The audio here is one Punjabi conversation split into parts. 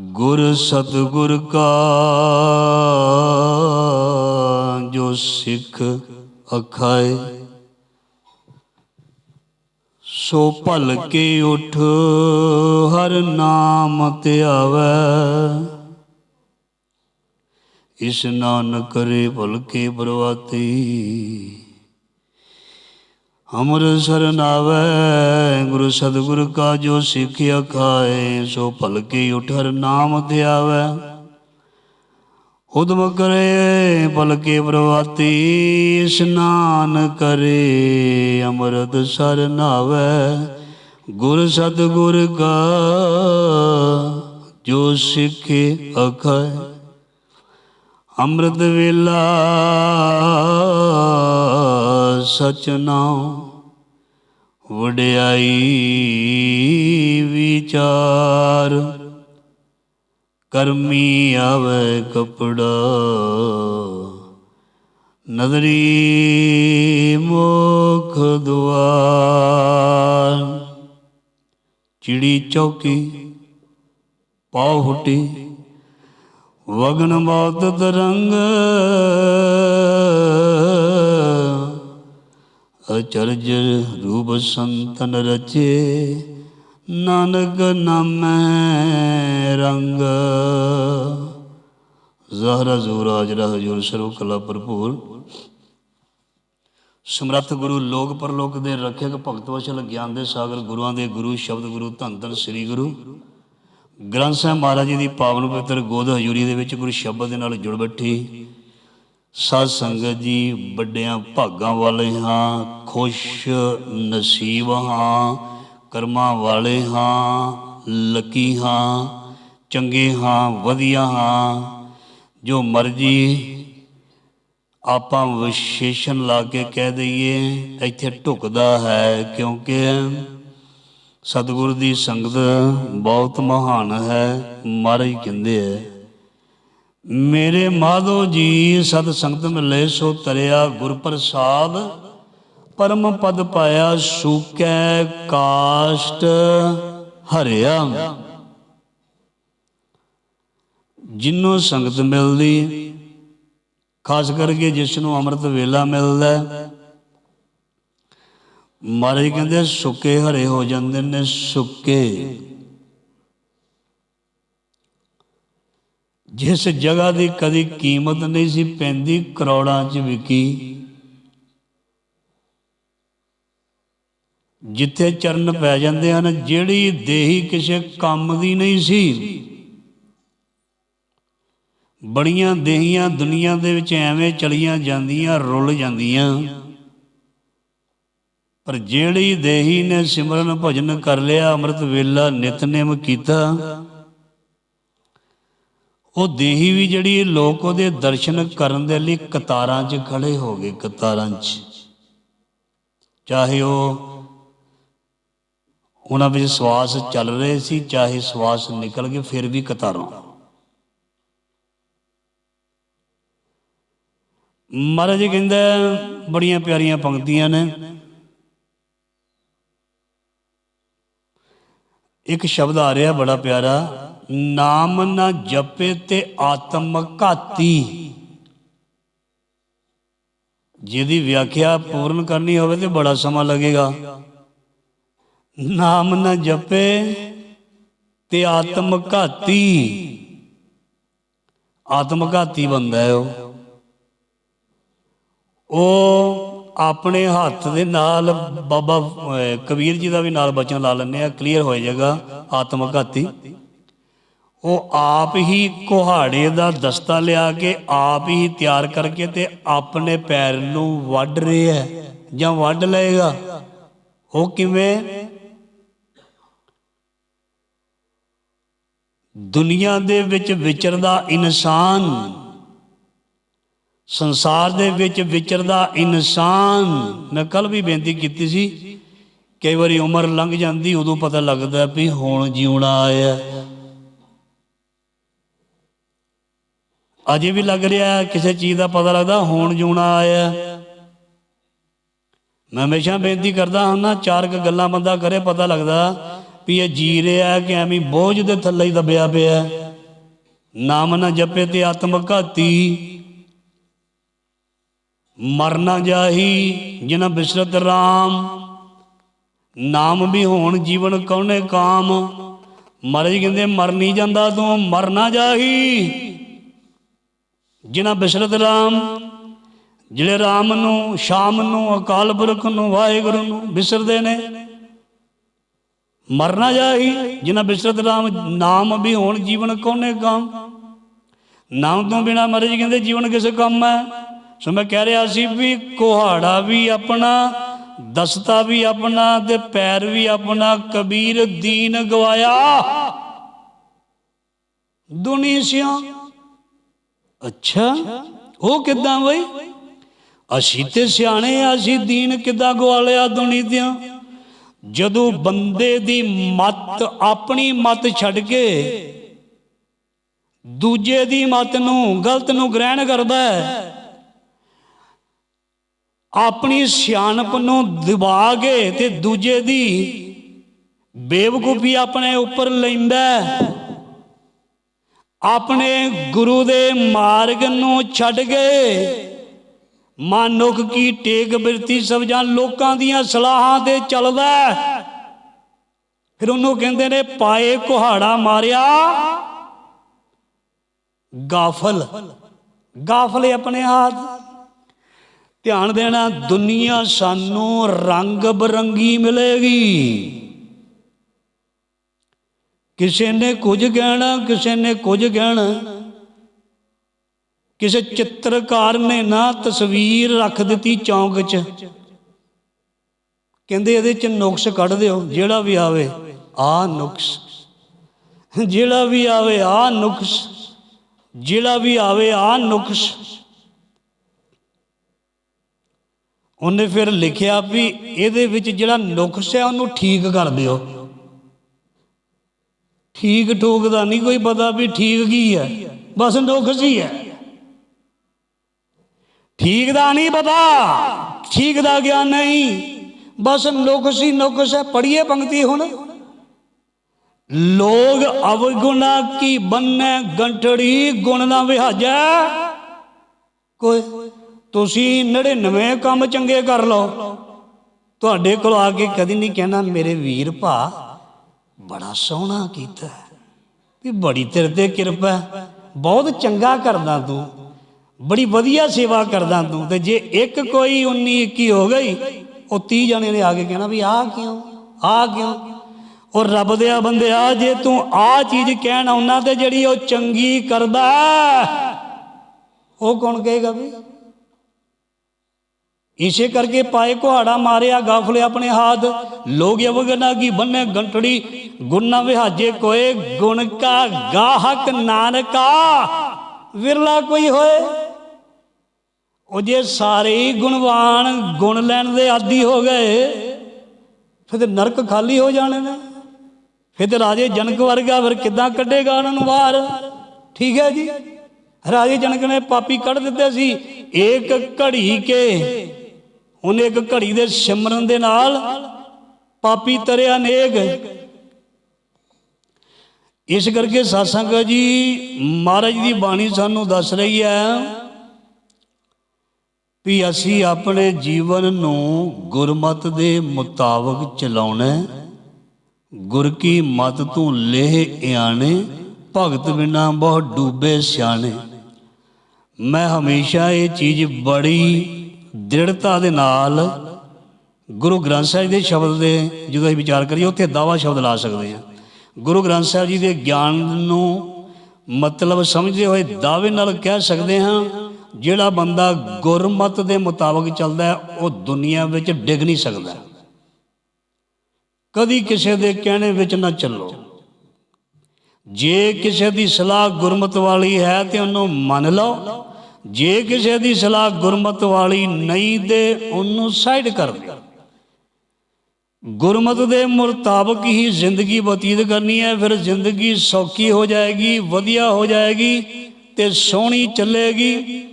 ਗੁਰ ਸਤਿਗੁਰ ਕਾ, ਜੋ ਸਿੱਖ ਅਖਾਏ, ਸੋ ਭਲ ਕੇ ਉਠ, ਹਰ ਨਾਮ ਧਿਆਵੈ ਇਸ ਨਾਨਕ ਕਰੇ ਭਲ ਕੇ ਬਰਵਾਤੀ। ਅਮਰ ਸਰਨ ਆਵੈ ਗੁਰੂ ਸਤਿਗੁਰ ਕਾ ਜੋ ਸਿੱਖਿਆ ਖਾਏ ਸੋ ਭਲ ਉਠਰ ਨਾਮ ਧਿਆਵੈ। ਉਦਮ ਕਰੇ, ਭਲ ਪ੍ਰਵਾਤੀ ਇਸ਼ਨਾਨ ਕਰੇ ਅੰਮ੍ਰਿਤ ਸਰ ਗੁਰ ਸਤਿਗੁਰ ਕਾ ਜੋ ਸਿੱਖੇ ਅਖਾਏ। ਅੰਮ੍ਰਿਤ ਵੇਲਾ ਸਚਨਾ ਵਡਿਆਈ ਵਿਚਾਰ। ਕਰਮੀ ਆਵੇ ਕਪੜਾ, ਨਦਰੀ ਮੁਖ ਦੁਆਰ। ਚਿੜੀ ਚੌਕੀ, ਪਾਉ ਹੁਟੀ, ਵਗਨ ਮੌਤ ਤਰੰਗ ਅਚਰਜ ਰੂਪ ਸੰਤਨ ਰਚੇ, ਨਾਨਕ ਨਾਮੈ ਰੰਗ। ਜ਼ਹਰਾ ਜ਼ੂਰਾ ਅਜਰਾ ਹਜੂਰ ਸਰਵ ਕਲਾ ਭਰਪੂਰ। ਸਮਰੱਥ ਗੁਰੂ ਲੋਕ ਪਰਲੋਕ ਦੇ ਰੱਖਿਅਕ ਭਗਤ ਵਸ਼ਲ ਗਿਆਨ ਦੇ ਸਾਗਰ ਗੁਰੂਆਂ ਦੇ ਗੁਰੂ ਸ਼ਬਦ ਗੁਰੂ ਧੰਨ ਧੰਨ ਸ੍ਰੀ ਗੁਰੂ। ਗ੍ਰੰਥ ਸਾਹਿਬ ਮਹਾਰਾਜ ਜੀ ਦੀ ਪਾਵਨ ਪਵਿੱਤਰ ਗੋਦ ਹਜ਼ੂਰੀ ਦੇ ਵਿੱਚ ਗੁਰੂ ਸ਼ਬਦ ਦੇ ਨਾਲ ਜੁੜ ਬੈਠੀ। ਸਾਧ ਸੰਗਤ ਜੀ, ਵੱਡਿਆਂ ਭਾਗਾਂ ਵਾਲੇ ਹਾਂ, ਖੁਸ਼ ਨਸੀਬ ਹਾਂ, ਕਰਮਾਂ ਵਾਲੇ ਹਾਂ, ਲੱਕੀ ਹਾਂ, ਚੰਗੇ ਹਾਂ, ਵਧੀਆ ਹਾਂ, ਜੋ ਮਰਜ਼ੀ ਆਪਾਂ ਵਿਸ਼ੇਸ਼ਣ ਲਾ ਕੇ ਕਹਿ ਦਈਏ, ਇੱਥੇ ਢੁਕਦਾ ਹੈ, ਕਿਉਂਕਿ ਸਤਿਗੁਰ ਦੀ ਸੰਗਤ ਬਹੁਤ ਮਹਾਨ ਹੈ, ਮਹਾਰਾਜ ਕਹਿੰਦੇ ਐ ਮੇਰੇ ਮਾਧੋ ਜੀ ਸਤ ਸੰਗਤ ਮਿਲੇ ਸੋ ਤਰਿਆ ਗੁਰ ਪ੍ਰਸਾਦ ਪਰਮ ਪਦ ਪਾਇਆ ਸੂਕੈ ਕਾਸ਼ਟ ਹਰਿਆ। ਜਿੰਨੂੰ ਸੰਗਤ ਮਿਲਦੀ ਖਾਸ ਕਰਕੇ ਜਿਸ ਨੂੰ ਅੰਮ੍ਰਿਤ ਵੇਲਾ ਮਿਲਦਾ ਹੈ, ਕਹਿੰਦੇ ਸੁੱਕੇ ਹਰੇ ਹੋ ਜਾਂਦੇ ਨੇ ਸੁੱਕੇ ਜਿਸ ਜਗ੍ਹਾ ਦੀ ਕਦੀ ਕੀਮਤ ਨਹੀਂ ਸੀ ਪੈਂਦੀ, ਕਰੋੜਾਂ 'ਚ ਵਿਕੀ। ਜਿੱਥੇ ਚਰਨ ਪੈ ਜਾਂਦੇ ਹਨ, ਜਿਹੜੀ ਦੇਹੀ ਕਿਸੇ ਕੰਮ ਦੀ ਨਹੀਂ ਸੀ। ਬੜੀਆਂ ਦੇਹੀਆਂ ਦੁਨੀਆ ਦੇ ਵਿੱਚ ਐਵੇਂ ਚਲੀਆਂ ਜਾਂਦੀਆਂ, ਰੁੱਲ ਜਾਂਦੀਆਂ। ਪਰ ਜਿਹੜੀ ਦੇਹੀ ਨੇ ਸਿਮਰਨ ਭਜਨ ਕਰ ਲਿਆ, ਅੰਮ੍ਰਿਤ ਵੇਲਾ ਨਿਤਨੇਮ ਕੀਤਾ ਉਹ ਦੇਹੀ ਵੀ ਜਿਹੜੀ ਲੋਕ ਉਹਦੇ ਦਰਸ਼ਨ ਕਰਨ ਦੇ ਲਈ ਕਤਾਰਾਂ 'ਚ ਖੜੇ ਹੋ ਗਏ, ਕਤਾਰਾਂ 'ਚ। ਚਾਹੇ ਉਹ ਉਹਨਾਂ ਵਿੱਚ ਸਵਾਸ ਚੱਲ ਰਹੇ ਸੀ, ਚਾਹੇ ਸਵਾਸ ਨਿਕਲ ਗਏ, ਫਿਰ ਵੀ ਕਤਾਰਾਂ। ਮਹਾਰਾਜ ਕਹਿੰਦਾ, ਬੜੀਆਂ ਪਿਆਰੀਆਂ ਪੰਕਤੀਆਂ ਨੇ। ਇੱਕ ਸ਼ਬਦ ਆ ਰਿਹਾ, ਬੜਾ ਪਿਆਰਾ। ਨਾਮ ਨਾ ਜਪੇ ਤੇ ਆਤਮ ਘਾਤੀ। ਜਿਹਦੀ ਵਿਆਖਿਆ ਪੂਰਨ ਕਰਨੀ ਹੋਵੇ ਤੇ ਬੜਾ ਸਮਾਂ ਲੱਗੇਗਾ। ਨਾਮ ਨਾ ਜਪੇ ਤੇ ਆਤਮ ਘਾਤੀ। ਆਤਮ ਘਾਤੀ ਬੰਦਾ ਹੈ ਉਹ। ਉਹ ਆਪਣੇ ਹੱਥ ਦੇ ਨਾਲ ਬਾਬਾ ਕਬੀਰ ਜੀ ਦਾ ਵੀ ਨਾਲ ਬਚਨ ਲਾ ਲੈਂਦੇ ਆ ਕਲੀਅਰ ਹੋ ਜਾਏਗਾ। ਆਤਮ ਘਾਤੀ। ਉਹ ਆਪ ਹੀ ਕੁਹਾੜੇ ਦਾ ਦਸਤਾ ਲਿਆ ਕੇ ਆਪ ਹੀ ਤਿਆਰ ਕਰਕੇ ਤੇ ਆਪਣੇ ਪੈਰ ਨੂੰ ਵੱਢ ਰਿਹਾ ਹੈ ਜਾਂ ਵੱਢ ਲਏਗਾ। ਉਹ ਕਿਵੇਂ? ਦੁਨੀਆ ਦੇ ਵਿੱਚ ਵਿਚਰਦਾ ਇਨਸਾਨ, ਸੰਸਾਰ ਦੇ ਵਿੱਚ ਵਿਚਰਦਾ ਇਨਸਾਨ, ਮੈਂ ਕੱਲ ਵੀ ਬੇਨਤੀ ਕੀਤੀ ਸੀ, ਕਈ ਵਾਰੀ ਉਮਰ ਲੰਘ ਜਾਂਦੀ ਉਦੋਂ ਪਤਾ ਲੱਗਦਾ ਵੀ ਹੁਣ ਜਿਉਣਾ ਆਇਆ। ਅਜੇ ਵੀ ਲੱਗ ਰਿਹਾ ਕਿਸੇ ਚੀਜ਼ ਦਾ ਪਤਾ ਲੱਗਦਾ, ਹੁਣ ਜੂਣਾ ਆਇਆ ਮੈਂ ਹਮੇਸ਼ਾ ਬੇਨਤੀ ਕਰਦਾ ਹਾਂ ਨਾ, ਚਾਰ ਕ ਗੱਲਾਂ ਬੰਦਾ ਕਰੇ, ਪਤਾ ਲੱਗਦਾ ਵੀ ਇਹ ਜੀ ਰਿਹਾ ਕਿ ਐਵੇਂ ਬੋਝ ਦੇ ਥੱਲੇ ਹੀ ਦਬਿਆ ਪਿਆ ਨਾਮ ਨਾ ਜਪੇ ਤੇ ਆਤਮ ਘਾਤੀ। ਮਰਨਾ ਜਾਹੀ ਜਿਨ ਬਿਸਰਤ ਰਾਮ। ਨਾਮ ਵੀ ਹੋਣ, ਜੀਵਨ ਕਉਨੇ ਕਾਮ। ਮਹਾਰਾਜ ਕਹਿੰਦੇ, ਮਰ ਨਹੀਂ ਜਾਂਦਾ ਤੂੰ ਮਰਨਾ ਜਾਹੀ। ਜਿਨ੍ਹਾਂ ਬਿਸਰਤ ਰਾਮ, ਜਿਹੜੇ ਰਾਮ ਨੂੰ, ਸ਼ਾਮ ਨੂੰ, ਅਕਾਲ ਪੁਰਖ ਨੂੰ, ਵਾਹਿਗੁਰੂ ਨੂੰ ਬਿਸਰਦੇ ਨੇ ਮਰਨਾ ਜਾਹੀ ਜਿਨ੍ਹਾਂ ਬਿਸਰਤ RAM ਨਾਮ ਵੀ ਹੋਣ ਜੀਵਨ ਕੋਨੇ ਕੰਮ? ਨਾਮ ਤੋਂ ਬਿਨਾ ਮਹਾਰਾਜ ਕਹਿੰਦੇ ਜੀਵਨ ਕਿਸ ਕੰਮ ਹੈ? ਸੋ ਮੈਂ ਕਹਿ ਰਿਹਾ ਸੀ ਵੀ ਕੁਹਾੜਾ ਵੀ ਆਪਣਾ, ਦਸਤਾ ਵੀ ਆਪਣਾ ਤੇ ਪੈਰ ਵੀ ਆਪਣਾ ਕਬੀਰ ਦੀਨ ਗਵਾਇਆ। ਦੁਨੀ ਸਿਆ ਅੱਛਾ, ਉਹ ਕਿੱਦਾਂ ਬਈ ਅਸੀਂ ਤੇ ਸਿਆਣੇ ਆ, ਅਸੀਂ ਦੀਨ ਕਿਦਾਂ ਗਵਾ ਦੁਨੀ ਦਿਆਂ ਜਦੋਂ ਬੰਦੇ ਦੀ ਮਤ, ਆਪਣੀ ਮਤ ਛੱਡ ਕੇ ਦੂਜੇ ਦੀ ਮਤ ਨੂੰ ਗਲਤ ਨੂੰ ਗ੍ਰਹਿਣ ਕਰਦਾ ਹੈ, ਆਪਣੀ ਸਿਆਣਪ ਨੂੰ ਦਬਾ ਕੇ ਤੇ ਦੂਜੇ ਦੀ ਬੇਵਕੂਫੀ ਆਪਣੇ ਉੱਪਰ ਲੈਂਦਾ ਹੈ। ਆਪਣੇ ਗੁਰੂ ਦੇ ਮਾਰਗ ਨੂੰ ਛੱਡ ਕੇ ਮਨੁੱਖ ਕੀ ਟੇਕ ਬਿਰਤੀ ਸਭ ਲੋਕਾਂ ਦੀਆਂ ਸਲਾਹਾਂ ਤੇ ਚੱਲਦਾ ਫਿਰ ਉਹਨੂੰ ਕਹਿੰਦੇ ਨੇ, ਪਾਏ ਕੁਹਾੜਾ ਮਾਰਿਆ, ਗਾਫਲ। ਗਾਫਲੇ ਆਪਣੇ ਹੱਥ ਧਿਆਨ ਦੇਣਾ, ਦੁਨੀਆ ਸਾਨੂੰ ਰੰਗ ਬਰੰਗੀ ਮਿਲੇਗੀ। ਕਿਸੇ ਨੇ ਕੁਝ ਕਹਿਣਾ, ਕਿਸੇ ਨੇ ਕੁਝ ਕਹਿਣਾ। ਕਿਸੇ ਚਿੱਤਰਕਾਰ ਨੇ ਨਾ ਤਸਵੀਰ ਰੱਖ ਦਿੱਤੀ ਚੌਂਕ 'ਚ। ਕਹਿੰਦੇ ਇਹਦੇ 'ਚ ਨੁਕਸ ਕੱਢ ਦਿਓ, ਜਿਹੜਾ ਵੀ ਆਵੇ, ਆ ਨੁਕਸ। ਜਿਹੜਾ ਵੀ ਆਵੇ, ਆ ਨੁਕਸ। ਜਿਹੜਾ ਵੀ ਆਵੇ, ਆ ਨੁਕਸ। ਉਹਨੇ ਫਿਰ ਲਿਖਿਆ ਵੀ ਇਹਦੇ ਵਿੱਚ ਜਿਹੜਾ ਨੁਕਸ ਹੈ, ਉਹਨੂੰ ਠੀਕ ਕਰ ਦਿਓ। ਠੀਕ ਠੋਕ ਦਾ ਨਹੀਂ ਕੋਈ ਪਤਾ ਵੀ ਠੀਕ ਕੀ ਹੈ, ਬਸ ਨੁਕਸ ਸੀ ਹੈ। ਠੀਕ ਦਾ ਨਹੀਂ ਪਤਾ, ਠੀਕ ਦਾ ਗਿਆਨ ਨਹੀਂ, ਬਸ ਨੁਕਸ ਸੀ ਨੁਕਸ ਹੈ ਪੜੀਏ ਪੰਕਤੀ ਹੁਣ। ਲੋਗ ਅਵਗੁਣਾ ਕੀ ਬੰਨੇ, ਗੰਠੜੀ ਗੁਣ ਨਾ ਵਿਹਾਜੈ। ਕੋਈ, ਤੁਸੀਂ 99 ਕੰਮ ਚੰਗੇ ਕਰ ਲਓ। ਤੁਹਾਡੇ ਕੋਲ ਆ ਕੇ ਕਦੀ ਨਹੀਂ ਕਹਿਣਾ, ਮੇਰੇ ਵੀਰ ਭਾ ਬੜਾ ਸੋਹਣਾ ਕੀਤਾ ਵੀ ਬੜੀ ਤੇਰੇ ਤੇ ਕਿਰਪਾ ਬਹੁਤ ਚੰਗਾ ਕਰਦਾ ਤੂੰ। ਬੜੀ ਵਧੀਆ ਸੇਵਾ ਕਰਦਾ ਤੂੰ। ਤੇ ਜੇ ਇੱਕ ਕੋਈ 19 21 ਹੋ ਗਈ, ਉਹ 30 ਜਣੇ ਨੇ ਆ ਕੇ ਕਹਿਣਾ ਵੀ ਆਹ ਕਿਉਂ? ਆਹ ਕਿਉਂ? ਉਹ ਰੱਬ ਦੇ ਆ ਬੰਦਿਆ ਜੇ ਤੂੰ ਆਹ ਚੀਜ਼ ਕਹਿਣ ਆਉਣਾ ਤੇ ਜਿਹੜੀ ਉਹ ਚੰਗੀ ਕਰਦਾ ਉਹ ਕੌਣ ਕਹੇਗਾ ਵੀ? ਇਸੇ ਕਰਕੇ ਪਾਏ ਕੁਹਾੜਾ ਮਾਰਿਆ, ਗਾਫਲੇ ਆਪਣੇ ਹਾਥ। ਲੋਗ ਯਵਗਨਾ ਕੀ ਬੰਨੇ ਗੰਟੜੀ, ਗੁਨਾ ਵਿਹਾਜੇ ਕੋਏ, ਗੁਣ ਕਾ ਗਾਹਕ ਨਾਨਕਾ। ਵਿਰਲਾ ਕੋਈ ਹੋਏ? ਉਹ ਜੇ ਸਾਰੇ ਹੀ ਗੁਣਵਾਨ, ਗੁਣ ਲੈਣ ਦੇ ਆਦੀ ਹੋ ਗਏ, ਫਿਰ ਨਰਕ ਖਾਲੀ ਹੋ ਜਾਣੇ ਨੇ। ਫਿਰ ਰਾਜੇ ਜਨਕ ਵਰਗਾ ਫਿਰ ਕਿੱਦਾਂ ਕੱਢੇਗਾ ਉਹਨਾਂ ਨੂੰ ਬਾਹਰ ਠੀਕ ਹੈ ਜੀ। ਰਾਜੇ ਜਨਕ ਨੇ ਪਾਪੀ ਕੱਢ ਦਿੱਤੇ ਸੀ। ਏਕ ਘੜੀ ਕੇ ਉਹਨੇ ਇੱਕ ਘੜੀ ਦੇ ਸਿਮਰਨ ਦੇ ਨਾਲ ਪਾਪੀ ਤਰਿਆ ਅਨੇਕ ਇਸ ਕਰਕੇ ਸਾਸੰਗ ਜੀ, ਮਹਾਰਾਜ ਦੀ ਬਾਣੀ ਸਾਨੂੰ ਦੱਸ ਰਹੀ ਹੈ ਵੀ ਅਸੀਂ ਆਪਣੇ ਜੀਵਨ ਨੂੰ ਗੁਰਮਤ ਦੇ ਮੁਤਾਬਕ ਚਲਾਉਣਾ ਗੁਰ ਕੀ ਮਤ ਤੋਂ ਲੇਹ ਇਆਣੇ, ਭਗਤ ਬਿਨਾ ਬਹੁਤ ਡੂਬੇ ਸਿਆਣੇ। ਮੈਂ ਹਮੇਸ਼ਾ ਇਹ ਚੀਜ਼ ਬੜੀ ਦ੍ਰਿੜਤਾ ਦੇ ਨਾਲ ਗੁਰੂ ਗ੍ਰੰਥ ਸਾਹਿਬ ਦੇ ਸ਼ਬਦ ਦੇ ਜਦੋਂ ਅਸੀਂ ਵਿਚਾਰ ਕਰੀਏ, ਉੱਥੇ ਦਾਵਾ ਸ਼ਬਦ ਲਾ ਸਕਦੇ ਹਾਂ। ਗੁਰੂ ਗ੍ਰੰਥ ਸਾਹਿਬ ਜੀ ਦੇ ਗਿਆਨ ਨੂੰ ਮਤਲਬ ਸਮਝਦੇ ਹੋਏ ਦਾਅਵੇ ਨਾਲ ਕਹਿ ਸਕਦੇ ਹਾਂ, ਜਿਹੜਾ ਬੰਦਾ ਗੁਰਮਤ ਦੇ ਮੁਤਾਬਕ ਚੱਲਦਾ ਹੈ, ਉਹ ਦੁਨੀਆ ਵਿੱਚ ਡਿੱਗ ਨਹੀਂ ਸਕਦਾ। ਕਦੀ ਕਿਸੇ ਦੇ ਕਹਿਣੇ ਵਿੱਚ ਨਾ ਚੱਲੋ। ਜੇ ਕਿਸੇ ਦੀ ਸਲਾਹ ਗੁਰਮਤ ਵਾਲੀ ਹੈ ਤੇ ਉਹਨੂੰ ਮੰਨ ਲਓ ਜੇ ਕਿਸੇ ਦੀ ਸਲਾਹ ਗੁਰਮਤ ਵਾਲੀ ਨਹੀਂ ਤੇ ਉਹਨੂੰ ਸਾਈਡ ਕਰ ਦਿਓ। ਗੁਰਮਤ ਦੇ ਮੁਤਾਬਕ ਹੀ ਜ਼ਿੰਦਗੀ ਬਤੀਤ ਕਰਨੀ ਹੈ, ਫਿਰ ਜ਼ਿੰਦਗੀ ਸੌਖੀ ਹੋ ਜਾਏਗੀ, ਵਧੀਆ ਹੋ ਜਾਏਗੀ ਤੇ ਸੋਹਣੀ ਚੱਲੇਗੀ।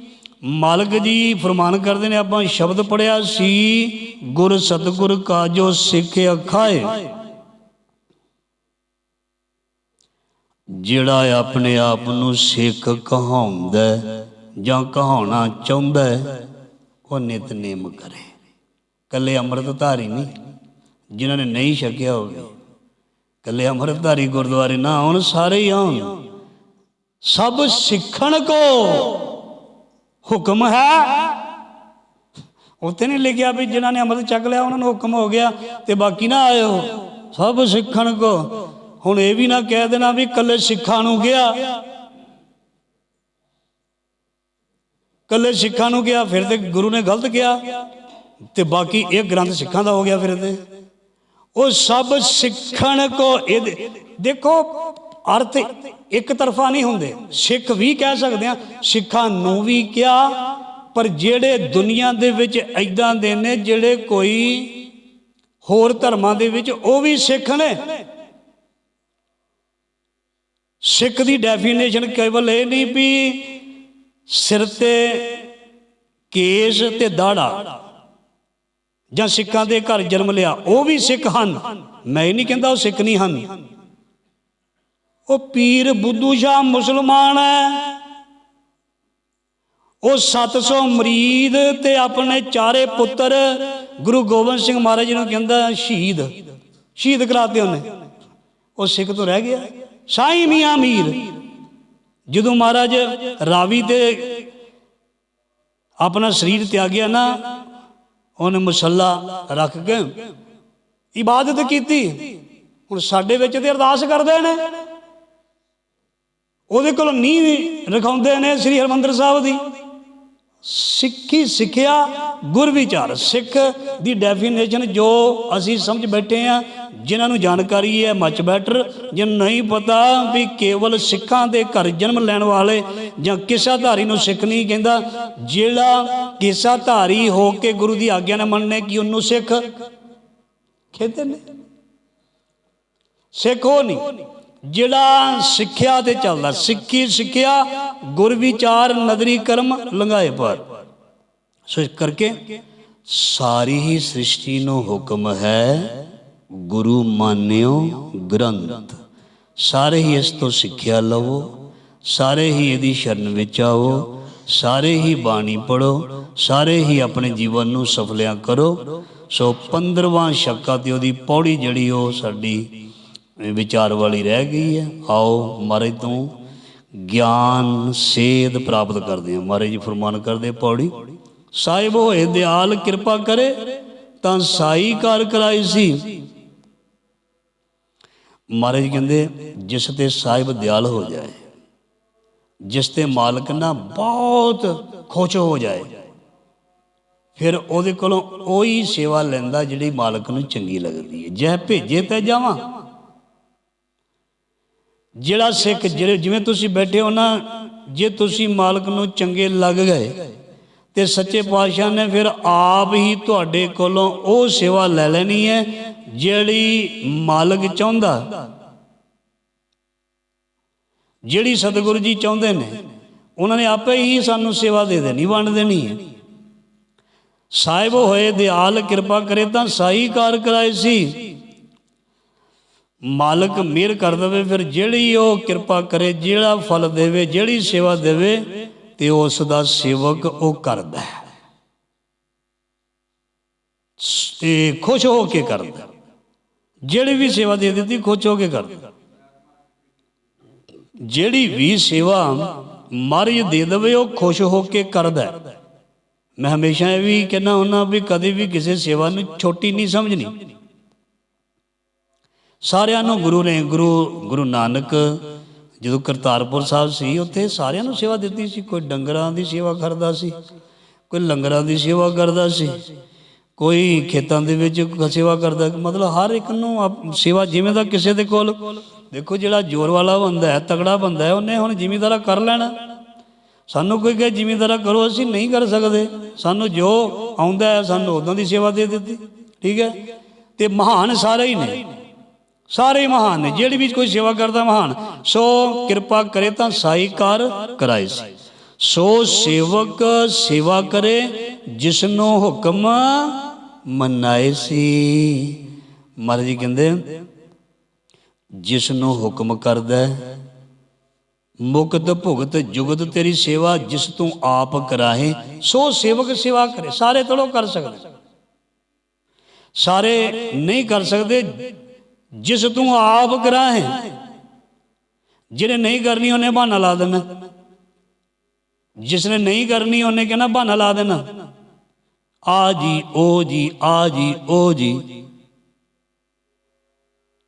ਮਾਲਕ ਜੀ ਫਰਮਾਨ ਕਰਦੇ ਨੇ, ਆਪਾਂ ਸ਼ਬਦ ਪੜਿਆ ਸੀ, ਗੁਰ ਸਤਗੁਰ ਕਾ ਜੋ ਸਿੱਖ ਅਖਾਏ। ਜਿਹੜਾ ਆਪਣੇ ਆਪ ਨੂੰ ਸਿੱਖ ਕਹਾਉਂਦਾ ਜਾਂ ਕਹਾਉਣਾ ਚਾਹੁੰਦਾ ਹੈ, ਉਹ ਨਿਤਨੇਮ ਕਰੇ। ਕੱਲੇ ਅੰਮ੍ਰਿਤਧਾਰੀ ਨਹੀਂ, ਜਿਨ੍ਹਾਂ ਨੇ ਨਹੀਂ ਛਕਿਆ ਹੋਵੇ। ਕੱਲੇ ਅੰਮ੍ਰਿਤਧਾਰੀ ਗੁਰਦੁਆਰੇ ਨਾ ਆਉਣ, ਸਾਰੇ ਹੀ ਆਉਣ। ਸਭ ਸਿੱਖਣ ਕੋ ਹੁਕਮ ਹੈ। ਉੱਥੇ ਨਹੀਂ ਲਿਖਿਆ ਵੀ ਜਿਨ੍ਹਾਂ ਨੇ ਅੰਮ੍ਰਿਤ ਚੱਕ ਲਿਆ, ਉਹਨਾਂ ਨੂੰ ਹੁਕਮ ਹੋ ਗਿਆ ਤੇ ਬਾਕੀ ਨਾ ਆਇਓ। ਸਭ ਸਿੱਖਣ ਕੋ। ਹੁਣ ਇਹ ਵੀ ਨਾ ਕਹਿ ਦੇਣਾ ਵੀ ਕੱਲੇ ਸਿੱਖਾਂ ਨੂੰ ਗਿਆ। ਕੱਲੇ ਸਿੱਖਾਂ ਨੂੰ ਕਿਹਾ, ਫਿਰ ਤੇ ਗੁਰੂ ਨੇ ਗਲਤ ਕਿਹਾ। ਤੇ ਬਾਕੀ ਇਹ ਗ੍ਰੰਥ ਸਿੱਖਾਂ ਦਾ ਹੋ ਗਿਆ ਫਿਰ ਤੇ ਉਹ ਸਭ ਸਿੱਖਣ ਕੋ ਇਹ ਦੇਖੋ, ਅਰਥ ਇੱਕ ਤਰਫਾ ਨਹੀਂ ਹੁੰਦੇ। ਸਿੱਖ ਵੀ ਕਹਿ ਸਕਦੇ ਆ, ਸਿੱਖਾਂ ਨੂੰ ਵੀ ਕਿਹਾ, ਪਰ ਜਿਹੜੇ ਦੁਨੀਆ ਦੇ ਵਿੱਚ ਐਦਾਂ ਦੇ ਨੇ, ਜਿਹੜੇ ਕੋਈ ਹੋਰ ਧਰਮਾਂ ਦੇ ਵਿੱਚ, ਉਹ ਵੀ ਸਿੱਖ ਨੇ। ਸਿੱਖ ਦੀ ਡੈਫੀਨੇਸ਼ਨ ਕੇਵਲ ਇਹ ਨਹੀਂ ਵੀ ਸਿਰ ਤੇ ਕੇਸ ਤੇ ਦਾੜਾ ਜਾਂ ਸਿੱਖਾਂ ਦੇ ਘਰ ਜਨਮ ਲਿਆ, ਉਹ ਵੀ ਸਿੱਖ ਹਨ। ਮੈਂ ਇਹ ਨਹੀਂ ਕਹਿੰਦਾ ਉਹ ਸਿੱਖ ਨਹੀਂ ਹਨ। ਉਹ ਪੀਰ ਬੁੱਧੂ ਸ਼ਾਹ ਮੁਸਲਮਾਨ ਹੈ। ਉਹ 700 ਮਰੀਦ ਤੇ ਆਪਣੇ ਚਾਰੇ ਪੁੱਤਰ ਗੁਰੂ ਗੋਬਿੰਦ ਸਿੰਘ ਮਹਾਰਾਜ ਜੀ ਨੂੰ ਕਹਿੰਦਾ ਸ਼ਹੀਦ। ਸ਼ਹੀਦ ਕਰਾਤੇ ਉਹਨੇ। ਉਹ ਸਿੱਖ ਤੋਂ ਰਹਿ ਗਿਆ। ਸਾਈ ਮੀਆਂ ਮੀਰ। ਜਦੋਂ ਮਹਾਰਾਜ ਰਾਵੀ ਤੇ ਆਪਣਾ ਸਰੀਰ ਤਿਆਗਿਆ ਨਾ, ਉਹਨੇ ਮੁਸੱਲਾ ਰੱਖ ਕੇ ਇਬਾਦਤ ਕੀਤੀ। ਹੁਣ ਸਾਡੇ ਵਿੱਚ ਤੇ ਅਰਦਾਸ ਕਰਦੇ ਨੇ। ਉਹਦੇ ਕੋਲ ਨੀਂਹ ਰਖਾਉਂਦੇ ਨੇ ਸ੍ਰੀ ਹਰਮੰਦਰ ਸਾਹਿਬ ਦੀ। ਸਿੱਖੀ ਸਿੱਖਿਆ ਗੁਰ ਵਿਚਾਰ। ਸਿੱਖ ਦੀ ਡੈਫੀਨੇਸ਼ਨ ਜੋ ਅਸੀਂ ਸਮਝ ਬੈਠੇ ਆ ਜਿਨ੍ਹਾਂ ਨੂੰ ਜਾਣਕਾਰੀ ਹੈ ਮੱਚ ਬੈਟਰ ਜੇ ਨਹੀਂ ਪਤਾ ਵੀ ਕੇਵਲ ਸਿੱਖਾਂ ਦੇ ਘਰ ਜਨਮ ਲੈਣ ਵਾਲੇ ਜਾਂ ਕਿਸਾਧਾਰੀ ਨੂੰ ਸਿੱਖ ਨਹੀਂ ਕਹਿੰਦਾ, ਜਿਹੜਾ ਕਿਸਾਧਾਰੀ ਹੋ ਕੇ ਗੁਰੂ ਦੀ ਆਗਿਆ ਨਾ ਮੰਨਣੇ ਕਿ ਉਹਨੂੰ ਸਿੱਖ। ਕਹਿੰਦੇ ਨੇ। ਸਿੱਖ ਉਹ ਨਹੀਂ। ਜਿਹੜਾ ਸਿੱਖਿਆ ਤੇ ਚੱਲਦਾ, ਸਿੱਖੀ ਸਿੱਖਿਆ, ਗੁਰ ਵਿਚਾਰ, ਨਦਰੀ ਕਰਮ, ਲੰਘਾਏ ਪਰ ਸੋ ਇਸ ਕਰਕੇ ਸਾਰੀ ਹੀ ਸ੍ਰਿਸ਼ਟੀ ਨੂੰ ਹੁਕਮ ਹੈ, ਗੁਰੂ ਮਾਨਿਓ ਗ੍ਰੰਥ। ਸਾਰੇ ਹੀ ਇਸ ਤੋਂ ਸਿੱਖਿਆ ਲਵੋ, ਸਾਰੇ ਹੀ ਇਹਦੀ ਸ਼ਰਨ ਵਿੱਚ ਆਓ, ਸਾਰੇ ਹੀ ਬਾਣੀ ਪੜੋ ਸਾਰੇ ਹੀ ਆਪਣੇ ਜੀਵਨ ਨੂੰ ਸਫਲਿਆਂ ਕਰੋ। ਸੋ 15ਵਾਂ ਸ਼ੱਕਾ ਤੇ ਉਹਦੀ ਪੌੜੀ ਜਿਹੜੀ ਉਹ ਸਾਡੀ ਵਿਚਾਰ ਵਾਲੀ ਰਹਿ ਗਈ ਹੈ। ਆਓ ਮਹਾਰਾਜ ਤੋਂ ਗਿਆਨ, ਸੇਧ ਪ੍ਰਾਪਤ ਕਰਦੇ ਹਾਂ। ਮਹਾਰਾਜ ਜੀ ਫਰਮਾਨ ਕਰਦੇ, ਪੌੜੀ, ਸਾਹਿਬ ਹੋਏ, ਦਿਆਲ ਕਿਰਪਾ ਕਰੇ, ਤਾਂ ਸਾਈ ਕਰ ਕਰਾਈ ਸੀ। ਮਹਾਰਾਜ ਕਹਿੰਦੇ, ਜਿਸ ਤੇ ਸਾਹਿਬ ਦਿਆਲ ਹੋ ਜਾਏ, ਜਿਸ ਤੇ ਮਾਲਕ ਨਾ ਬਹੁਤ ਖੁਸ਼ ਹੋ ਜਾਏ, ਫਿਰ ਉਹਦੇ ਕੋਲੋਂ ਉਹੀ ਸੇਵਾ ਲੈਂਦਾ ਜਿਹੜੀ ਮਾਲਕ ਨੂੰ ਚੰਗੀ ਲੱਗਦੀ ਹੈ। ਜੇ ਭੇਜੇ ਤੇ ਜਾਵਾਂ ਜਿਹੜਾ ਸਿੱਖ ਜਿਹੜੇ ਜਿਵੇਂ ਤੁਸੀਂ ਬੈਠੇ ਹੋ ਨਾ, ਜੇ ਤੁਸੀਂ ਮਾਲਕ ਨੂੰ ਚੰਗੇ ਲੱਗ ਗਏ ਤੇ ਸੱਚੇ ਪਾਤਸ਼ਾਹ ਨੇ ਫਿਰ ਆਪ ਹੀ ਤੁਹਾਡੇ ਕੋਲੋਂ ਉਹ ਸੇਵਾ ਲੈ ਲੈਣੀ ਹੈ ਜਿਹੜੀ ਮਾਲਕ ਚਾਹੁੰਦਾ। ਜਿਹੜੀ ਸਤਿਗੁਰੂ ਜੀ ਚਾਹੁੰਦੇ ਨੇ, ਉਹਨਾਂ ਨੇ ਆਪੇ ਹੀ ਸਾਨੂੰ ਸੇਵਾ ਦੇ ਦੇਣੀ, ਵੰਡ ਦੇਣੀ ਹੈ। ਸਾਹਿਬ ਹੋਏ ਦਿਆਲ, ਕਿਰਪਾ ਕਰੇ ਤਾਂ ਸਾਈ ਕਾਰ ਕਰਾਏ ਸੀ। ਮਾਲਕ ਮਿਹਰ ਕਰ ਦੇਵੇ, ਫਿਰ ਜਿਹੜੀ ਉਹ ਕਿਰਪਾ ਕਰੇ, ਜਿਹੜਾ ਫਲ ਦੇਵੇ, ਜਿਹੜੀ ਸੇਵਾ ਦੇਵੇ, ਤੇ ਉਸ ਦਾ ਸੇਵਕ ਉਹ ਕਰਦਾ ਹੈ। ਤੇ ਖੁਸ਼ ਹੋ ਕੇ ਕਰਦਾ ਜਿਹੜੀ ਵੀ ਸੇਵਾ ਦੇ ਦਿੱਤੀ, ਖੁਸ਼ ਹੋ ਕੇ ਕਰਦਾ ਜਿਹੜੀ ਵੀ ਸੇਵਾ ਮਹਾਰਾਜ ਦੇ ਦੇਵੇ, ਉਹ ਖੁਸ਼ ਹੋ ਕੇ ਕਰਦਾ ਮੈਂ ਹਮੇਸ਼ਾ ਇਹ ਵੀ ਕਹਿੰਦਾ ਹੁੰਦਾ ਵੀ ਕਦੇ ਵੀ ਕਿਸੇ ਸੇਵਾ ਨੂੰ ਛੋਟੀ ਨਹੀਂ ਸਮਝਣੀ। ਸਾਰਿਆਂ ਨੂੰ ਗੁਰੂ ਨੇ, ਗੁਰੂ ਗੁਰੂ ਨਾਨਕ, ਜਦੋਂ ਕਰਤਾਰਪੁਰ ਸਾਹਿਬ ਸੀ, ਉੱਥੇ ਸਾਰਿਆਂ ਨੂੰ ਸੇਵਾ ਦਿੱਤੀ ਸੀ। ਕੋਈ ਡੰਗਰਾਂ ਦੀ ਸੇਵਾ ਕਰਦਾ ਸੀ, ਕੋਈ ਲੰਗਰਾਂ ਦੀ ਸੇਵਾ ਕਰਦਾ ਸੀ, ਕੋਈ ਖੇਤਾਂ ਦੇ ਵਿੱਚ ਸੇਵਾ ਕਰਦਾ ਮਤਲਬ ਹਰ ਇੱਕ ਨੂੰ ਆਪ- ਸੇਵਾ ਜਿਵੇਂ ਦਾ ਕਿਸੇ ਦੇ ਕੋਲ। ਦੇਖੋ ਜਿਹੜਾ ਜ਼ੋਰ ਵਾਲਾ ਬੰਦਾ ਹੈ ਤਗੜਾ ਬੰਦਾ ਹੈ, ਉਹਨੇ ਹੁਣ ਜ਼ਿਮੀਂਦਾਰਾ ਕਰ ਲੈਣਾ। ਸਾਨੂੰ ਕੋਈ ਕਹੇ, ਜ਼ਿਮੀਂਦਾਰਾ ਕਰੋ, ਅਸੀਂ ਨਹੀਂ ਕਰ ਸਕਦੇ। ਸਾਨੂੰ ਜੋ ਆਉਂਦਾ ਹੈ, ਸਾਨੂੰ ਉਦੋਂ ਦੀ ਸੇਵਾ ਦੇ ਦਿੱਤੀ। ਠੀਕ ਹੈ? ਤੇ ਮਹਾਨ ਸਾਰੇ ਹੀ ਨੇ। ਸਾਰੇ ਮਹਾਨ ਨੇ, ਜਿਹੜੀ ਵੀ ਕੋਈ ਸੇਵਾ ਕਰਦਾ ਮਹਾਨ। ਸੋ ਕਿਰਪਾ ਕਰੇ ਤਾਂ ਸਾਈ ਕਾਰ ਕਰਾਏ ਸੀ। ਸੋ ਸੇਵਕ ਸੇਵਾ ਕਰੇ ਜਿਸ ਨੂੰ ਹੁਕਮ ਮਨਾਏ ਸੀ। ਮਹਾਰਾਜ ਜੀ ਕਹਿੰਦੇ ਜਿਸ ਨੂੰ ਹੁਕਮ ਕਰਦਾ ਮੁਕਤ ਭੁਗਤ ਜੁਗਤ ਤੇਰੀ ਸੇਵਾ ਜਿਸ ਤੂੰ ਆਪ ਕਰਾਹੇ, ਸੋ ਸੇਵਕ ਸੇਵਾ ਕਰੇ। ਸਾਰੇ ਤੜੋ ਕਰ ਸਕਦੇ। ਸਾਰੇ ਨਹੀਂ ਕਰ ਸਕਦੇ ਜਿਸ ਤੂੰ ਆਪ ਕਰਾਹੇ ਜਿਹਨੇ ਨਹੀਂ ਕਰਨੀ ਉਹਨੇ ਬਹਾਨਾ ਲਾ ਦੇਣਾ। ਜਿਸ ਨੇ ਨਹੀਂ ਕਰਨੀ ਉਹਨੇ ਕਹਿਣਾ ਬਹਾਨਾ ਲਾ ਦੇਣਾ? ਆ ਜੀ ਉਹ ਜੀ, ਆ ਜੀ ਉਹ ਜੀ।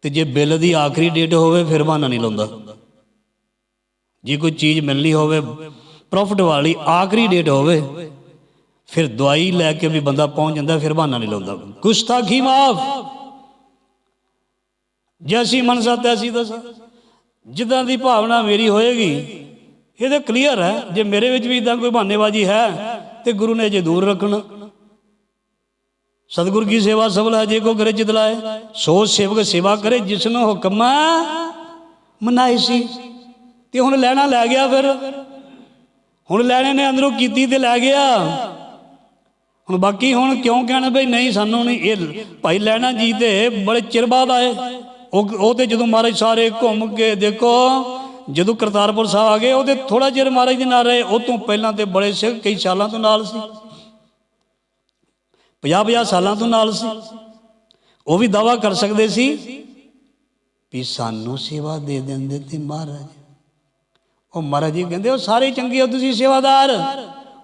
ਤੇ ਜੇ ਬਿੱਲ ਦੀ ਆਖਰੀ ਡੇਟ ਹੋਵੇ, ਫਿਰ ਬਹਾਨਾ ਨਹੀਂ ਲਾਉਂਦਾ। ਜੇ ਕੋਈ ਚੀਜ਼ ਮਿਲਣੀ ਹੋਵੇ ਪ੍ਰੋਫਿਟ ਵਾਲੀ ਆਖਰੀ ਡੇਟ ਹੋਵੇ, ਫਿਰ ਦਵਾਈ ਲੈ ਕੇ ਵੀ ਬੰਦਾ ਪਹੁੰਚ ਜਾਂਦਾ, ਫਿਰ ਬਹਾਨਾ ਨਹੀਂ ਲਾਉਂਦਾ। ਗੁਸਤਾਖੀ ਮਾਫ। ਜੈਸੀ ਮਨਸਾ ਤੈਸੀ ਦਸਾ ਜਿੱਦਾਂ ਦੀ ਭਾਵਨਾ ਮੇਰੀ ਹੋਏਗੀ, ਇਹ ਤਾਂ ਕਲੀਅਰ ਹੈ। ਜੇ ਮੇਰੇ ਵਿੱਚ ਵੀ ਇਦਾਂ ਕੋਈ ਬਹਾਨੇਬਾਜ਼ੀ ਹੈ, ਤੇ ਗੁਰੂ ਨੇ ਜੇ ਦੂਰ ਰੱਖਣਾ। ਸਤਿਗੁਰ ਕੀ ਸੇਵਾ ਸਫਲ ਹੈ, ਜੇ ਕੋ ਕਰੇ ਚਿਤ ਲਾਏ, ਸੋ ਸੇਵਕ ਸੇਵਾ ਕਰੇ, ਜਿਸ ਨੂੰ ਹੁਕਮ ਮਨਾਈ ਸੀ। ਤੇ ਹੁਣ ਲੈਣਾ ਲੈ ਗਿਆ ਫਿਰ। ਹੁਣ ਲੈਣੇ ਨੇ ਅੰਦਰੋਂ ਕੀਤੀ ਤੇ ਲੈ ਗਿਆ। ਹੁਣ ਬਾਕੀ ਹੁਣ ਕਿਉਂ ਕਹਿਣਾ ਬਈ ਨਹੀਂ, ਸਾਨੂੰ ਨਹੀਂ, ਇਹ ਭਾਈ ਲੈਣਾ ਜੀ ਤੇ ਬੜੇ ਚਿਰ ਬਾਅਦ ਆਏ। ਉਹ ਉਹ ਤੇ ਜਦੋਂ ਮਹਾਰਾਜ ਸਾਰੇ ਘੁੰਮ ਕੇ ਦੇਖੋ, ਜਦੋਂ ਕਰਤਾਰਪੁਰ ਸਾਹਿਬ ਆ ਗਏ ਉਹਦੇ ਥੋੜਾ ਚਿਰ ਮਹਾਰਾਜ ਦੇ ਨਾਲ ਰਹੇ, ਉਹ ਤੋਂ ਪਹਿਲਾਂ ਤੇ ਬੜੇ ਸਿੱਖ ਕਈ ਸਾਲਾਂ ਤੋਂ ਨਾਲ ਸੀ। 50-50 ਸਾਲਾਂ ਤੋਂ ਨਾਲ ਸੀ। ਉਹ ਵੀ ਦਾਵਾ ਕਰ ਸਕਦੇ ਸੀ ਵੀ ਸਾਨੂੰ ਸੇਵਾ ਦੇ ਦਿੰਦੇ ਤੇ ਮਹਾਰਾਜ। ਉਹ ਮਹਾਰਾਜ ਜੀ ਕਹਿੰਦੇ, ਉਹ ਸਾਰੇ ਚੰਗੇ ਹੋ, ਤੁਸੀਂ ਸੇਵਾਦਾਰ।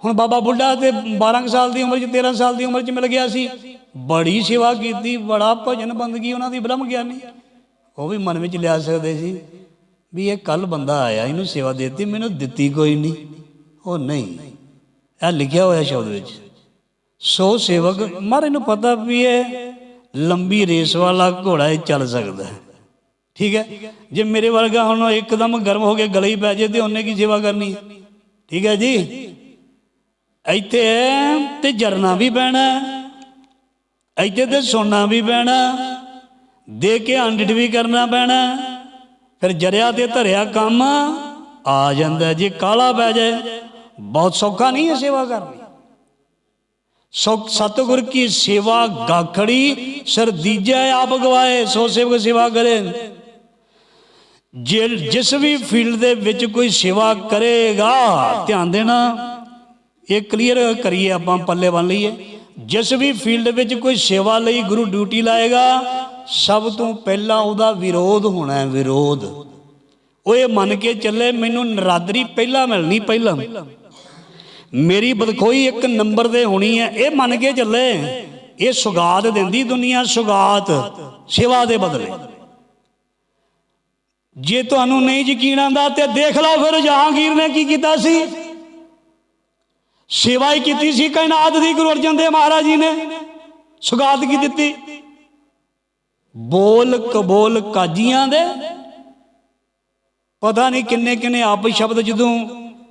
ਹੁਣ ਬਾਬਾ ਬੁੱਢਾ ਤੇ 12 ਕੁ ਸਾਲ ਦੀ ਉਮਰ 'ਚ 13 ਸਾਲ ਦੀ ਉਮਰ 'ਚ ਮਿਲ ਗਿਆ ਸੀ। ਬੜੀ ਸੇਵਾ ਕੀਤੀ, ਬੜਾ ਭਜਨ, ਬੰਦਗੀ, ਉਹਨਾਂ ਦੀ ਬ੍ਰਹਮ ਗਿਆਨੀ ਉਹ ਵੀ ਮਨ ਵਿੱਚ ਲਿਆ ਸਕਦੇ ਸੀ ਵੀ ਇਹ ਕੱਲ ਬੰਦਾ ਆਇਆ, ਇਹਨੂੰ ਸੇਵਾ ਦੇ ਦਿੱਤੀ, ਮੈਨੂੰ ਦਿੱਤੀ ਕੋਈ ਨਹੀਂ। ਉਹ ਨਹੀਂ। ਇਹ ਲਿਖਿਆ ਹੋਇਆ ਸ਼ਬਦ ਵਿੱਚ। ਸੋ ਸੇਵਕ ਮਹਾਰਾਜ ਨੂੰ ਪਤਾ ਵੀ ਇਹ ਲੰਬੀ ਰੇਸ ਵਾਲਾ ਘੋੜਾ ਇਹ ਚੱਲ ਸਕਦਾ ਠੀਕ ਹੈ? ਜੇ ਮੇਰੇ ਵਰਗਾ ਹੁਣ ਇੱਕਦਮ ਗਰਮ ਹੋ ਕੇ ਗਲੇ ਹੀ ਪੈ ਜੇ ਤੇ ਉਹਨੇ ਕੀ ਸੇਵਾ ਕਰਨੀ? ਠੀਕ ਹੈ ਜੀ? ਇੱਥੇ ਤੇ ਜਰਨਾ ਵੀ ਪੈਣਾ, ਇੱਥੇ ਤੇ ਸੋਨਾ ਵੀ ਪੈਣਾ ਦੇ ਕੇ ਅੰਡਿਟ ਵੀ ਕਰਨਾ ਪੈਣਾ ਫਿਰ ਜਰਿਆ ਤੇ ਧਰਿਆ ਕੰਮ ਆ ਜਾਂਦਾ ਜੇ ਕਾਲਾ ਪੈ ਜਾਏ ਬਹੁਤ ਸੌਖਾ ਨਹੀਂ ਹੈ ਸੇਵਾ ਕਰਨੀ ਸੋ ਸਤਿਗੁਰ ਕੀ ਸੇਵਾ ਗਾਖੜੀ ਸਰ ਦੀਜੈ ਆਪ ਗਵਾਏ ਸੋ ਸੇਵਕ ਸੇਵਾ ਕਰੇ ਜੇ ਜਿਸ ਵੀ ਫੀਲਡ ਦੇ ਵਿੱਚ ਕੋਈ ਸੇਵਾ ਕਰੇਗਾ ਧਿਆਨ ਦੇਣਾ ਇਹ ਕਲੀਅਰ ਕਰੀਏ ਆਪਾਂ ਪੱਲੇ ਬੰਨ ਲਈਏ ਜਿਸ ਵੀ ਫੀਲਡ ਵਿੱਚ ਕੋਈ ਸੇਵਾ ਲਈ ਗੁਰੂ ਡਿਊਟੀ ਲਾਏਗਾ ਸਭ ਤੋਂ ਪਹਿਲਾਂ ਉਹਦਾ ਵਿਰੋਧ ਹੋਣਾ ਹੈ, ਵਿਰੋਧ। ਉਹ ਇਹ ਮੰਨ ਕੇ ਚੱਲੇ, ਮੈਨੂੰ ਨਰਾਦਰੀ ਪਹਿਲਾਂ ਮਿਲਣੀ, ਪਹਿਲਾਂ। ਮੇਰੀ ਬਦਖੋਈ ਇੱਕ ਨੰਬਰ ਤੇ ਹੋਣੀ ਹੈ। ਇਹ ਮੰਨ ਕੇ ਚੱਲੇ, ਇਹ ਸੁਗਾਤ ਦਿੰਦੀ ਦੁਨੀਆ, ਸੁਗਾਤ ਸੇਵਾ ਦੇ ਬਦਲੇ। ਜੇ ਤੁਹਾਨੂੰ ਨਹੀਂ ਯਕੀਨ ਆਂਦਾ ਤੇ ਦੇਖ ਲਓ ਫਿਰ, ਜਹਾਂਗੀਰ ਨੇ ਕੀ ਕੀਤਾ ਸੀ? ਸੇਵਾ ਹੀ ਕੀਤੀ ਸੀ, ਕਾਇਨਾਤ ਦੀ ਗੁਰੂ ਅਰਜਨ ਦੇਵ ਮਹਾਰਾਜ ਜੀ ਨੇ। ਸੁਗਾਤ ਕੀ ਦਿੱਤੀ? ਬੋਲ ਕਬੋਲ ਕਾਜੀਆਂ ਦੇ? ਪਤਾ ਨਹੀਂ ਕਿੰਨੇ ਕਿੰਨੇ ਆਪ ਸ਼ਬਦ ਜਦੋਂ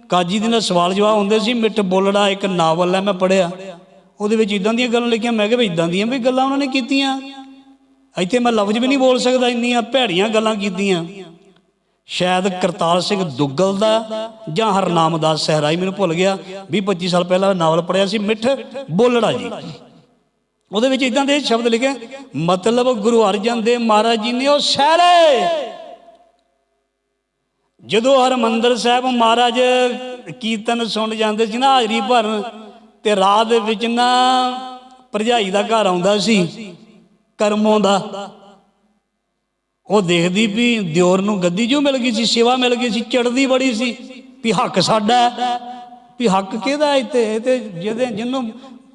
ਕਾਜੀ ਦੇ ਨਾਲ ਸਵਾਲ ਜਵਾਬ ਹੁੰਦੇ ਸੀ, ਮਿੱਠ ਬੋਲੜਾ ਇੱਕ ਨਾਵਲ ਹੈ, ਮੈਂ ਪੜਿਆ ਉਹਦੇ ਵਿੱਚ ਇਦਾਂ ਦੀਆਂ ਗੱਲਾਂ ਲਿਖੀਆਂ, ਮੈਂ ਕਿਹਾ ਵੀ ਇਦਾਂ ਦੀਆਂ ਵੀ ਗੱਲਾਂ ਉਹਨਾਂ ਨੇ ਕੀਤੀਆਂ। ਇੱਥੇ ਮੈਂ ਲਫ਼ਜ਼ ਵੀ ਨਹੀਂ ਬੋਲ ਸਕਦਾ, ਇੰਨੀਆਂ ਭੈੜੀਆਂ ਗੱਲਾਂ ਕੀਤੀਆਂ। ਸ਼ਾਇਦ ਕਰਤਾਰ ਸਿੰਘ ਦੁੱਗਲ ਦਾ ਜਾਂ ਹਰਨਾਮ ਦਾਸ ਸਹਿਰਾਈ, ਮੈਨੂੰ ਭੁੱਲ ਗਿਆ। 20 25 ਸਾਲ ਪਹਿਲਾਂ ਨਾਵਲ ਪੜਿਆ ਸੀ, ਮਿੱਠ ਬੋਲੜਾ ਜੀ। ਉਹਦੇ ਵਿੱਚ ਇਦਾਂ ਦੇ ਸ਼ਬਦ ਲਿਖੇ ਮਤਲਬ ਗੁਰੂ ਅਰਜਨ ਦੇਵ ਮਹਾਰਾਜ ਜੀ ਨੇ ਉਹ ਸਹਿਰੇ। ਜਦੋਂ ਹਰਮੰਦਰ ਸਾਹਿਬ ਮਹਾਰਾਜ ਕੀਰਤਨ ਸੁਣ ਜਾਂਦੇ ਸੀ ਨਾ ਹਾਜ਼ਰੀ ਭਰਨ, ਤੇ ਰਾਹ ਦੇ ਵਿੱਚ ਨਾ ਭਰਜਾਈ ਦਾ ਘਰ ਆਉਂਦਾ ਸੀ, ਕਰਮੋਂ ਦਾ। ਉਹ ਦੇਖਦੀ ਵੀ ਦਿਓਰ ਨੂੰ ਗੱਦੀ ਜੋ ਮਿਲ ਗਈ ਸੀ, ਸੇਵਾ ਮਿਲ ਗਈ ਸੀ ਚੜਦੀ ਬੜੀ ਸੀ, ਵੀ ਹੱਕ ਸਾਡਾ ਵੀ ਹੱਕ ਕਿਹਦਾ ਇੱਥੇ? ਤੇ ਜਿਹਦੇ ਜਿਹਨੂੰ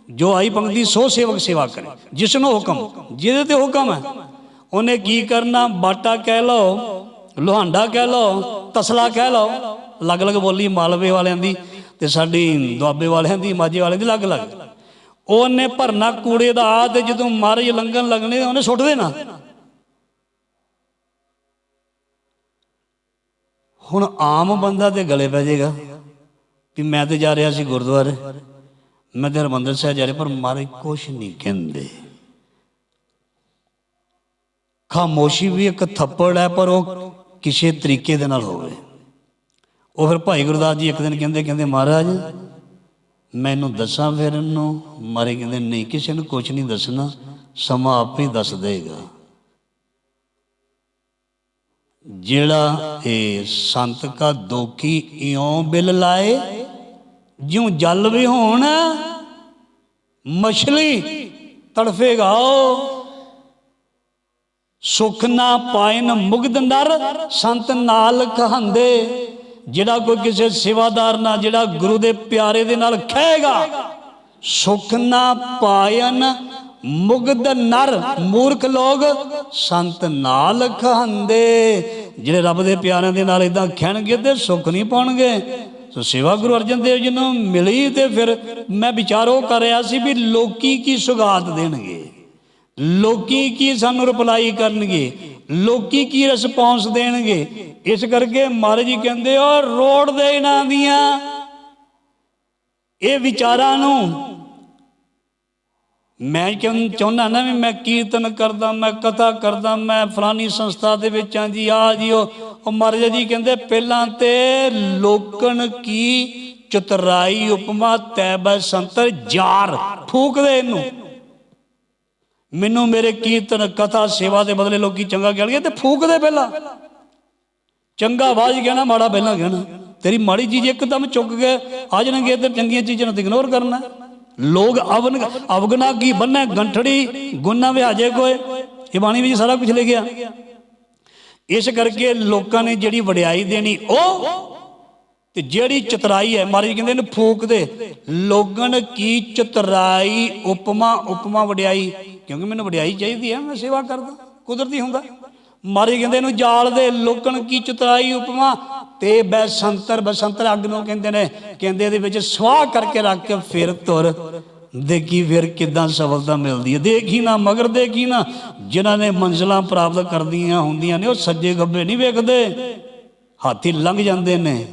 ਜੋ ਆਈ ਪੰਕਤੀ ਸੋ ਸੇਵਕ ਸੇਵਾ ਕਰੇ, ਜਿਸ ਹੁਕਮ, ਜਿਹਦੇ ਤੇ ਹੁਕਮ ਹੈ, ਉਹਨੇ ਕੀ ਕਰਨਾ? ਬਾਟਾ ਕਹਿ ਲਓ, ਲੋਹਾਂਡਾ ਕਹਿ ਲਓ, ਤਸਲਾ ਕਹਿ ਲਓ, ਅਲੱਗ-ਅਲੱਗ ਬੋਲੀ ਮਾਲਵੇ ਵਾਲਿਆਂ ਦੀ ਤੇ ਸਾਡੀ ਦੁਆਬੇ ਵਾਲਿਆਂ ਦੀ, ਮਾਝੇ ਵਾਲਿਆਂ ਦੀ ਅਲੱਗ-ਅਲੱਗ। ਉਹਨੇ ਭਰਨਾ ਕੂੜੇ ਦਾ ਆ ਤੇ ਜਦੋਂ ਮਹਾਰਾਜ ਲੰਘਣ ਲੱਗਣੇ, ਉਹਨੇ ਸੁੱਟ ਦੇਣਾ। ਹੁਣ ਆਮ ਬੰਦਾ ਤੇ ਗਲੇ ਪੈ ਜਾਏਗਾ ਕਿ ਮੈਂ ਤੇ ਜਾ ਰਿਹਾ ਸੀ ਗੁਰਦੁਆਰੇ। ਮੈਂ ਤੇ ਹਰਮੰਦਰ ਸਾਹਿਬ ਜਾ ਰਿਹਾ, ਪਰ ਮਾਰੇ ਕੁਛ ਨਹੀਂ ਕਹਿੰਦੇ। ਖਾਮੋਸ਼ੀ ਵੀ ਇੱਕ ਥੱਪੜ ਹੈ, ਪਰ ਉਹ ਕਿਸੇ ਤਰੀਕੇ ਦੇ ਨਾਲ ਹੋਵੇ। ਉਹ ਫਿਰ ਭਾਈ ਗੁਰਦਾਸ ਜੀ ਇੱਕ ਦਿਨ ਕਹਿੰਦੇ ਕਹਿੰਦੇ, ਮਹਾਰਾਜ, ਮੈਨੂੰ ਦੱਸਾਂ ਫਿਰ ਇਹਨੂੰ? ਮਾਰੇ ਕਹਿੰਦੇ, ਨਹੀਂ, ਕਿਸੇ ਨੂੰ ਕੁਝ ਨਹੀਂ ਦੱਸਣਾ, ਸਮਾਂ ਆਪੇ ਹੀ ਦੱਸ ਦੇਗਾ। ਜਿਹੜਾ ਇਹ ਸੰਤ ਕਾ ਦੋਖੀ ਇਉਂ ਬਿਲ ਲਾਏ ਜਿਉ ਜਲ ਵੀ ਹੋਣ, ਮਛਲੀ ਤੜਫੇਗਾ ਉਹ। ਸੁਖ ਨਾ ਪਾਇਨ ਮੁਗਦ ਨਰ, ਸੰਤ ਨਾਲ ਕਹੰਦੇ, ਜਿਹੜਾ ਕੋਈ ਕਿਸੇ ਸੇਵਾਦਾਰ ਨਾਲ, ਜਿਹੜਾ ਗੁਰੂ ਦੇ ਪਿਆਰੇ ਦੇ ਨਾਲ ਖਏਗਾ ਸੁਖ ਨਾ ਪਾਇਨ ਮੁਗਧ ਨਰ, ਮੂਰਖ ਲੋਗ ਸੰਤ ਨਾਲ ਕਹੰਦੇ। ਜਿਹੜੇ ਰੱਬ ਦੇ ਪਿਆਰਿਆਂ ਦੇ ਨਾਲ ਇਦਾਂ ਖਹਿਣਗੇ ਤੇ ਸੁਖ ਨਹੀਂ ਪਾਉਣਗੇ। ਸੋ ਸੇਵਾ ਗੁਰੂ ਅਰਜਨ ਦੇਵ ਜੀ ਨੂੰ ਮਿਲੀ ਤੇ ਫਿਰ ਮੈਂ ਵਿਚਾਰ ਉਹ ਕਰ ਰਿਹਾ ਸੀ ਵੀ ਲੋਕੀ ਕੀ ਸੁਗਾਤ ਦੇਣਗੇ? ਲੋਕੀ ਕੀ ਸਾਨੂੰ ਰਿਪਲਾਈ ਕਰਨਗੇ? ਲੋਕੀ ਕੀ ਰਿਸਪੌਂਸ ਦੇਣਗੇ? ਇਸ ਕਰਕੇ ਮਹਾਰਾਜ ਜੀ ਕਹਿੰਦੇ ਉਹ ਰੋਡ ਦੇ ਇਹਨਾਂ ਦੀਆਂ। ਇਹ ਵਿਚਾਰਾਂ ਨੂੰ ਮੈਂ ਕਿਉਂ ਚਾਹੁੰਦਾ ਨਾ ਵੀ ਮੈਂ ਕੀਰਤਨ ਕਰਦਾ, ਮੈਂ ਕਥਾ ਕਰਦਾ, ਮੈਂ ਫਲਾਨੀ ਸੰਸਥਾ ਦੇ ਵਿੱਚ ਆਂ ਜੀ ਆ ਜੀ ਉਹ ਉਹ ਮਹਾਰਾਜ ਜੀ ਕਹਿੰਦੇ, ਪਹਿਲਾਂ ਤੇ ਲੋਕਣ ਕੀ ਚਤਰਾਈ ਉਪਮਾ ਤੈਬੈ ਸੰਤਰ ਜਾਰ। ਫੂਕਦੇ ਇਹਨੂੰ। ਮੈਨੂੰ ਮੇਰੇ ਕੀਰਤਨ, ਕਥਾ, ਸੇਵਾ ਦੇ ਬਦਲੇ ਲੋਕੀ ਚੰਗਾ ਕਹਿਣਗੇ ਤੇ ਫੂਕਦੇ ਪਹਿਲਾਂ। ਚੰਗਾ ਬਾਜ ਕਹਿਣਾ, ਮਾੜਾ ਪਹਿਲਾਂ ਕਹਿਣਾ। ਤੇਰੀ ਮਾੜੀ ਚੀਜ਼ ਇੱਕਦਮ ਚੁੱਕ ਕੇ ਆ ਜਾਣਗੇ ਤੇ ਚੰਗੀਆਂ ਚੀਜ਼ਾਂ ਨੂੰ ਇਗਨੋਰ ਕਰਨਾ। ਲੋਕ ਅਵਨ ਅਵਗਨਾ ਕੀ ਬੰਨੇ ਗੰਠੜੀ, ਗੁਨਾ ਵਿਹਾਜੇ ਕੋਏ। ਇਹ ਬਾਣੀ ਵਿੱਚ ਸਾਰਾ ਕੁਝ ਲਿਖਿਆ। ਇਸ ਕਰਕੇ ਲੋਕਾਂ ਨੇ ਜਿਹੜੀ ਵਡਿਆਈ ਦੇਣੀ, ਉਹ ਤੇ ਜਿਹੜੀ ਚਤਰਾਈ ਹੈ, ਮਹਾਰਾਜ ਕਹਿੰਦੇ ਨੇ ਫੂਕ ਦੇ ਲੋਗਣ ਕੀ ਚਤਰਾਈ, ਉਪਮਾ ਉਪਮਾ ਵਡਿਆਈ। ਕਿਉਂਕਿ ਮੈਨੂੰ ਵਡਿਆਈ ਚਾਹੀਦੀ ਹੈ ਮੈਂ ਸੇਵਾ ਕਰਦਾ, ਕੁਦਰਤੀ ਹੁੰਦਾ। ਮਹਾਰਾਜ ਕਹਿੰਦੇ ਇਹਨੂੰ ਜਾਲ ਦੇ ਲੋਕਣ ਕੀ ਚਤਰਾਈ, ਉਪਮਾ ਤੇ ਬਸੰਤਰ ਬਸੰਤਰ ਅੱਗ ਨੂੰ ਕਹਿੰਦੇ ਨੇ, ਕਹਿੰਦੇ ਇਹਦੇ ਵਿੱਚ ਸਵਾਹ ਕਰਕੇ ਰੱਖ ਕੇ ਫਿਰ ਤੁਰ। ਦੇਖੀ ਫਿਰ ਕਿਦਾਂ ਸਫਲਤਾ ਮਿਲਦੀ ਹੈ। ਦੇਖੀ ਨਾ ਮਗਰ, ਦੇਖੀ ਨਾ ਜਿਨ੍ਹਾਂ ਨੇ ਮੰਜ਼ਲਾਂ ਪ੍ਰਾਪਤ ਕਰਦੀਆਂ ਹੁੰਦੀਆਂ ਨੇ, ਉਹ ਸੱਜੇ ਗੱਬੇ ਨਹੀਂ ਵੇਖਦੇ। ਹਾਥੀ ਲੰਘ ਜਾਂਦੇ ਨੇ।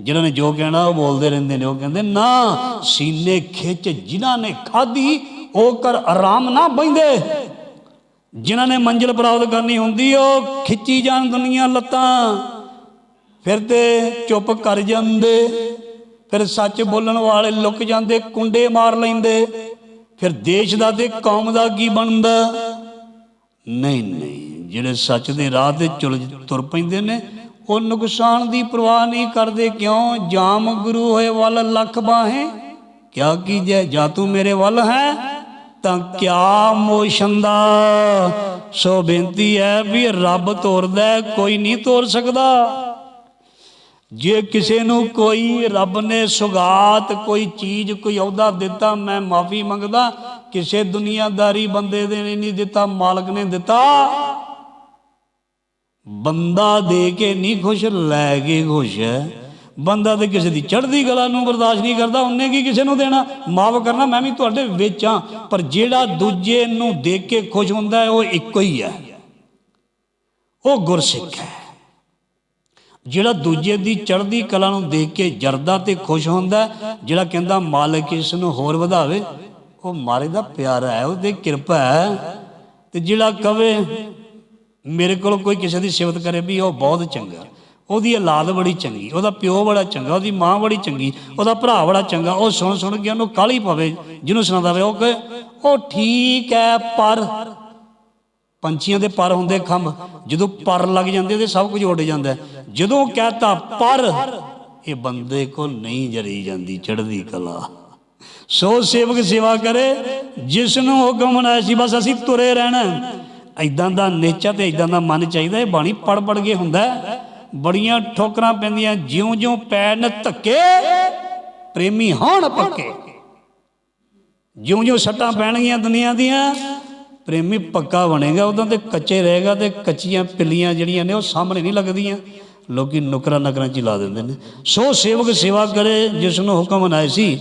ਜਿਨ੍ਹਾਂ ਨੇ ਜੋ ਕਹਿਣਾ, ਉਹ ਬੋਲਦੇ ਰਹਿੰਦੇ ਨੇ। ਉਹ ਕਹਿੰਦੇ, ਨਾ, ਸੀਨੇ ਖਿੱਚ ਜਿਨ੍ਹਾਂ ਨੇ ਖਾਧੀ, ਉਹ ਕਰ ਆਰਾਮ ਨਾ ਬੈਂਦੇ ਜਿਨ੍ਹਾਂ ਨੇ ਮੰਜ਼ਿਲ ਪ੍ਰਾਪਤ ਕਰਨੀ ਹੁੰਦੀ, ਉਹ ਖਿੱਚੀ ਜਾਣ ਦੁਨੀਆ ਲੱਤਾਂ। ਫਿਰ ਤੇ ਚੁੱਪ ਕਰ ਜਾਂਦੇ। ਫਿਰ ਸੱਚ ਬੋਲਣ ਵਾਲੇ ਲੁਕ ਜਾਂਦੇ, ਕੁੰਡੇ ਮਾਰ ਲੈਂਦੇ। ਫਿਰ ਦੇਸ਼ ਦਾ ਤੇ ਕੌਮ ਦਾ ਕੀ ਬਣਦਾ? ਨਹੀਂ ਨਹੀਂ, ਜਿਹੜੇ ਸੱਚ ਦੇ ਰਾਹ ਤੇ ਚੁਲ ਤੁਰ ਪੈਂਦੇ ਨੇ, ਉਹ ਨੁਕਸਾਨ ਦੀ ਪਰਵਾਹ ਨਹੀਂ ਕਰਦੇ। ਕਿਉਂ? ਜਾਮ ਗੁਰੂ ਹੋਏ ਵੱਲ ਲੱਖ ਬਾਹੇ। ਕਿਆ ਕੀਜੈ ਜਾ ਤੂੰ ਮੇਰੇ ਵੱਲ ਹੈ? ਤਾਂ ਕਿਆ ਮੋਸ਼ਨ ਦਾ? ਸੋ ਬੇਨਤੀ ਹੈ ਵੀ ਰੱਬ ਤੋਰਦਾ, ਕੋਈ ਨਹੀਂ ਤੋਰ ਸਕਦਾ। ਜੇ ਕਿਸੇ ਨੂੰ ਕੋਈ ਰੱਬ ਨੇ ਸੁਗਾਤ, ਕੋਈ ਚੀਜ਼, ਕੋਈ ਅਹੁਦਾ ਦਿੱਤਾ, ਮੈਂ ਮਾਫੀ ਮੰਗਦਾ, ਕਿਸੇ ਦੁਨੀਆਦਾਰੀ ਬੰਦੇ ਦੇ ਨੇ ਨਹੀਂ ਦਿੱਤਾ, ਮਾਲਕ ਨੇ ਦਿੱਤਾ, ਬੰਦਾ ਦੇ ਕੇ ਨਹੀਂ ਖੁਸ਼, ਲੈ ਕੇ ਖੁਸ਼ ਹੈ। ਬੰਦਾ ਤੇ ਕਿਸੇ ਦੀ ਚੜ੍ਹਦੀ ਕਲਾ ਨੂੰ ਬਰਦਾਸ਼ਤ ਨਹੀਂ ਕਰਦਾ, ਉਹਨੇ ਕੀ ਕਿਸੇ ਨੂੰ ਦੇਣਾ? ਮਾਫ ਕਰਨਾ, ਮੈਂ ਵੀ ਤੁਹਾਡੇ ਵਿੱਚ ਆ ਪਰ ਜਿਹੜਾ ਦੂਜੇ ਨੂੰ ਦੇਖ ਕੇ ਖੁਸ਼ ਹੁੰਦਾ ਹੈ, ਉਹ ਇੱਕੋ ਹੀ ਹੈ। ਉਹ ਗੁਰਸਿੱਖ ਹੈ। ਜਿਹੜਾ ਦੂਜੇ ਦੀ ਚੜ੍ਹਦੀ ਕਲਾ ਨੂੰ ਦੇਖ ਕੇ ਜਰਦਾ ਤੇ ਖੁਸ਼ ਹੁੰਦਾ ਜਿਹੜਾ ਕਹਿੰਦਾ ਮਾਲਕ ਇਸ ਨੂੰ ਹੋਰ ਵਧਾਵੇ, ਉਹ ਮਾਰੇ ਦਾ ਪਿਆਰਾ ਹੈ, ਉਹਦੇ ਕਿਰਪਾ ਹੈ। ਤੇ ਜਿਹੜਾ ਕਵੇ, ਮੇਰੇ ਕੋਲ ਕੋਈ ਕਿਸੇ ਦੀ ਸਿਫਤ ਕਰੇ ਵੀ ਉਹ ਬਹੁਤ ਚੰਗਾ। ਉਹਦੀ ਔਲਾਦ ਬੜੀ ਚੰਗੀ, ਉਹਦਾ ਪਿਓ ਬੜਾ ਚੰਗਾ, ਉਹਦੀ ਮਾਂ ਬੜੀ ਚੰਗੀ, ਉਹਦਾ ਭਰਾ ਬੜਾ ਚੰਗਾ, ਉਹ ਸੁਣ ਸੁਣ ਕੇ ਉਹਨੂੰ ਕਾਲੀ ਪਵੇ, ਜਿਹਨੂੰ ਸੁਣਾਦਾ ਵੇ, ਉਹ ਕਹੇ, ਉਹ ਠੀਕ ਹੈ ਪਰ ਪੰਛੀਆਂ ਦੇ ਪਰ ਹੁੰਦੇ ਖੰਭ, ਜਦੋਂ ਪਰ ਲੱਗ ਜਾਂਦੇ ਤੇ ਸਭ ਕੁਝ ਉੱਡ ਜਾਂਦਾ। ਹੈ। ਜਦੋਂ ਕਹਤਾ ਪਰ, ਇਹ ਬੰਦੇ ਕੋ ਨਹੀਂ ਜਰੀ ਜਾਂਦੀ ਚੜ੍ਹਦੀ ਕਲਾ। ਸੋ ਸੇਵਕ ਸੇਵਾ ਕਰੇ ਜਿਸ ਨੂੰ ਹੁਕਮ ਬਣਾਇਆ ਸੀ, ਬਸ ਅਸੀਂ ਤੁਰੇ ਰਹਿਣਾ। ਐਦਾਂ ਦਾ ਨੇਚਾ ਤੇ ਐਦਾਂ ਦਾ ਮਨ ਚਾਹੀਦਾ, ਇਹ ਬਾਣੀ ਪੜ ਪੜ ਕੇ ਹੁੰਦਾ। ਬੜੀਆਂ ਠੋਕਰਾਂ ਪੈਂਦੀਆਂ, ਜਿਉਂ-ਜਿਉਂ ਪੈਣ ਧੱਕੇ, ਪ੍ਰੇਮੀ ਹੋਣ ਪੱਕੇ। ਜਿਉਂ-ਜਿਉਂ ਸੱਟਾਂ ਪੈਣਗੀਆਂ ਦੁਨੀਆ ਦੀਆਂ ਪ੍ਰੇਮੀ ਪੱਕਾ ਬਣੇਗਾ ਉਦੋਂ ਤੇ ਕੱਚੇ ਰਹੇਗਾ ਤੇ ਕੱਚੀਆਂ ਪਿੱਲੀਆਂ ਜਿਹੜੀਆਂ ਨੇ ਉਹ ਸਾਹਮਣੇ ਨਹੀਂ ਲੱਗਦੀਆਂ। ਲੋਕੀ ਨੁਕਰਾਂ ਨਕਰਾਂ ਚ ਲਾ ਦਿੰਦੇ ਨੇ। ਸੋ ਸੇਵਕ ਸੇਵਾ ਕਰੇ, ਜਿਸ ਨੂੰ ਹੁਕਮ ਬਣਾਏ ਸੀ,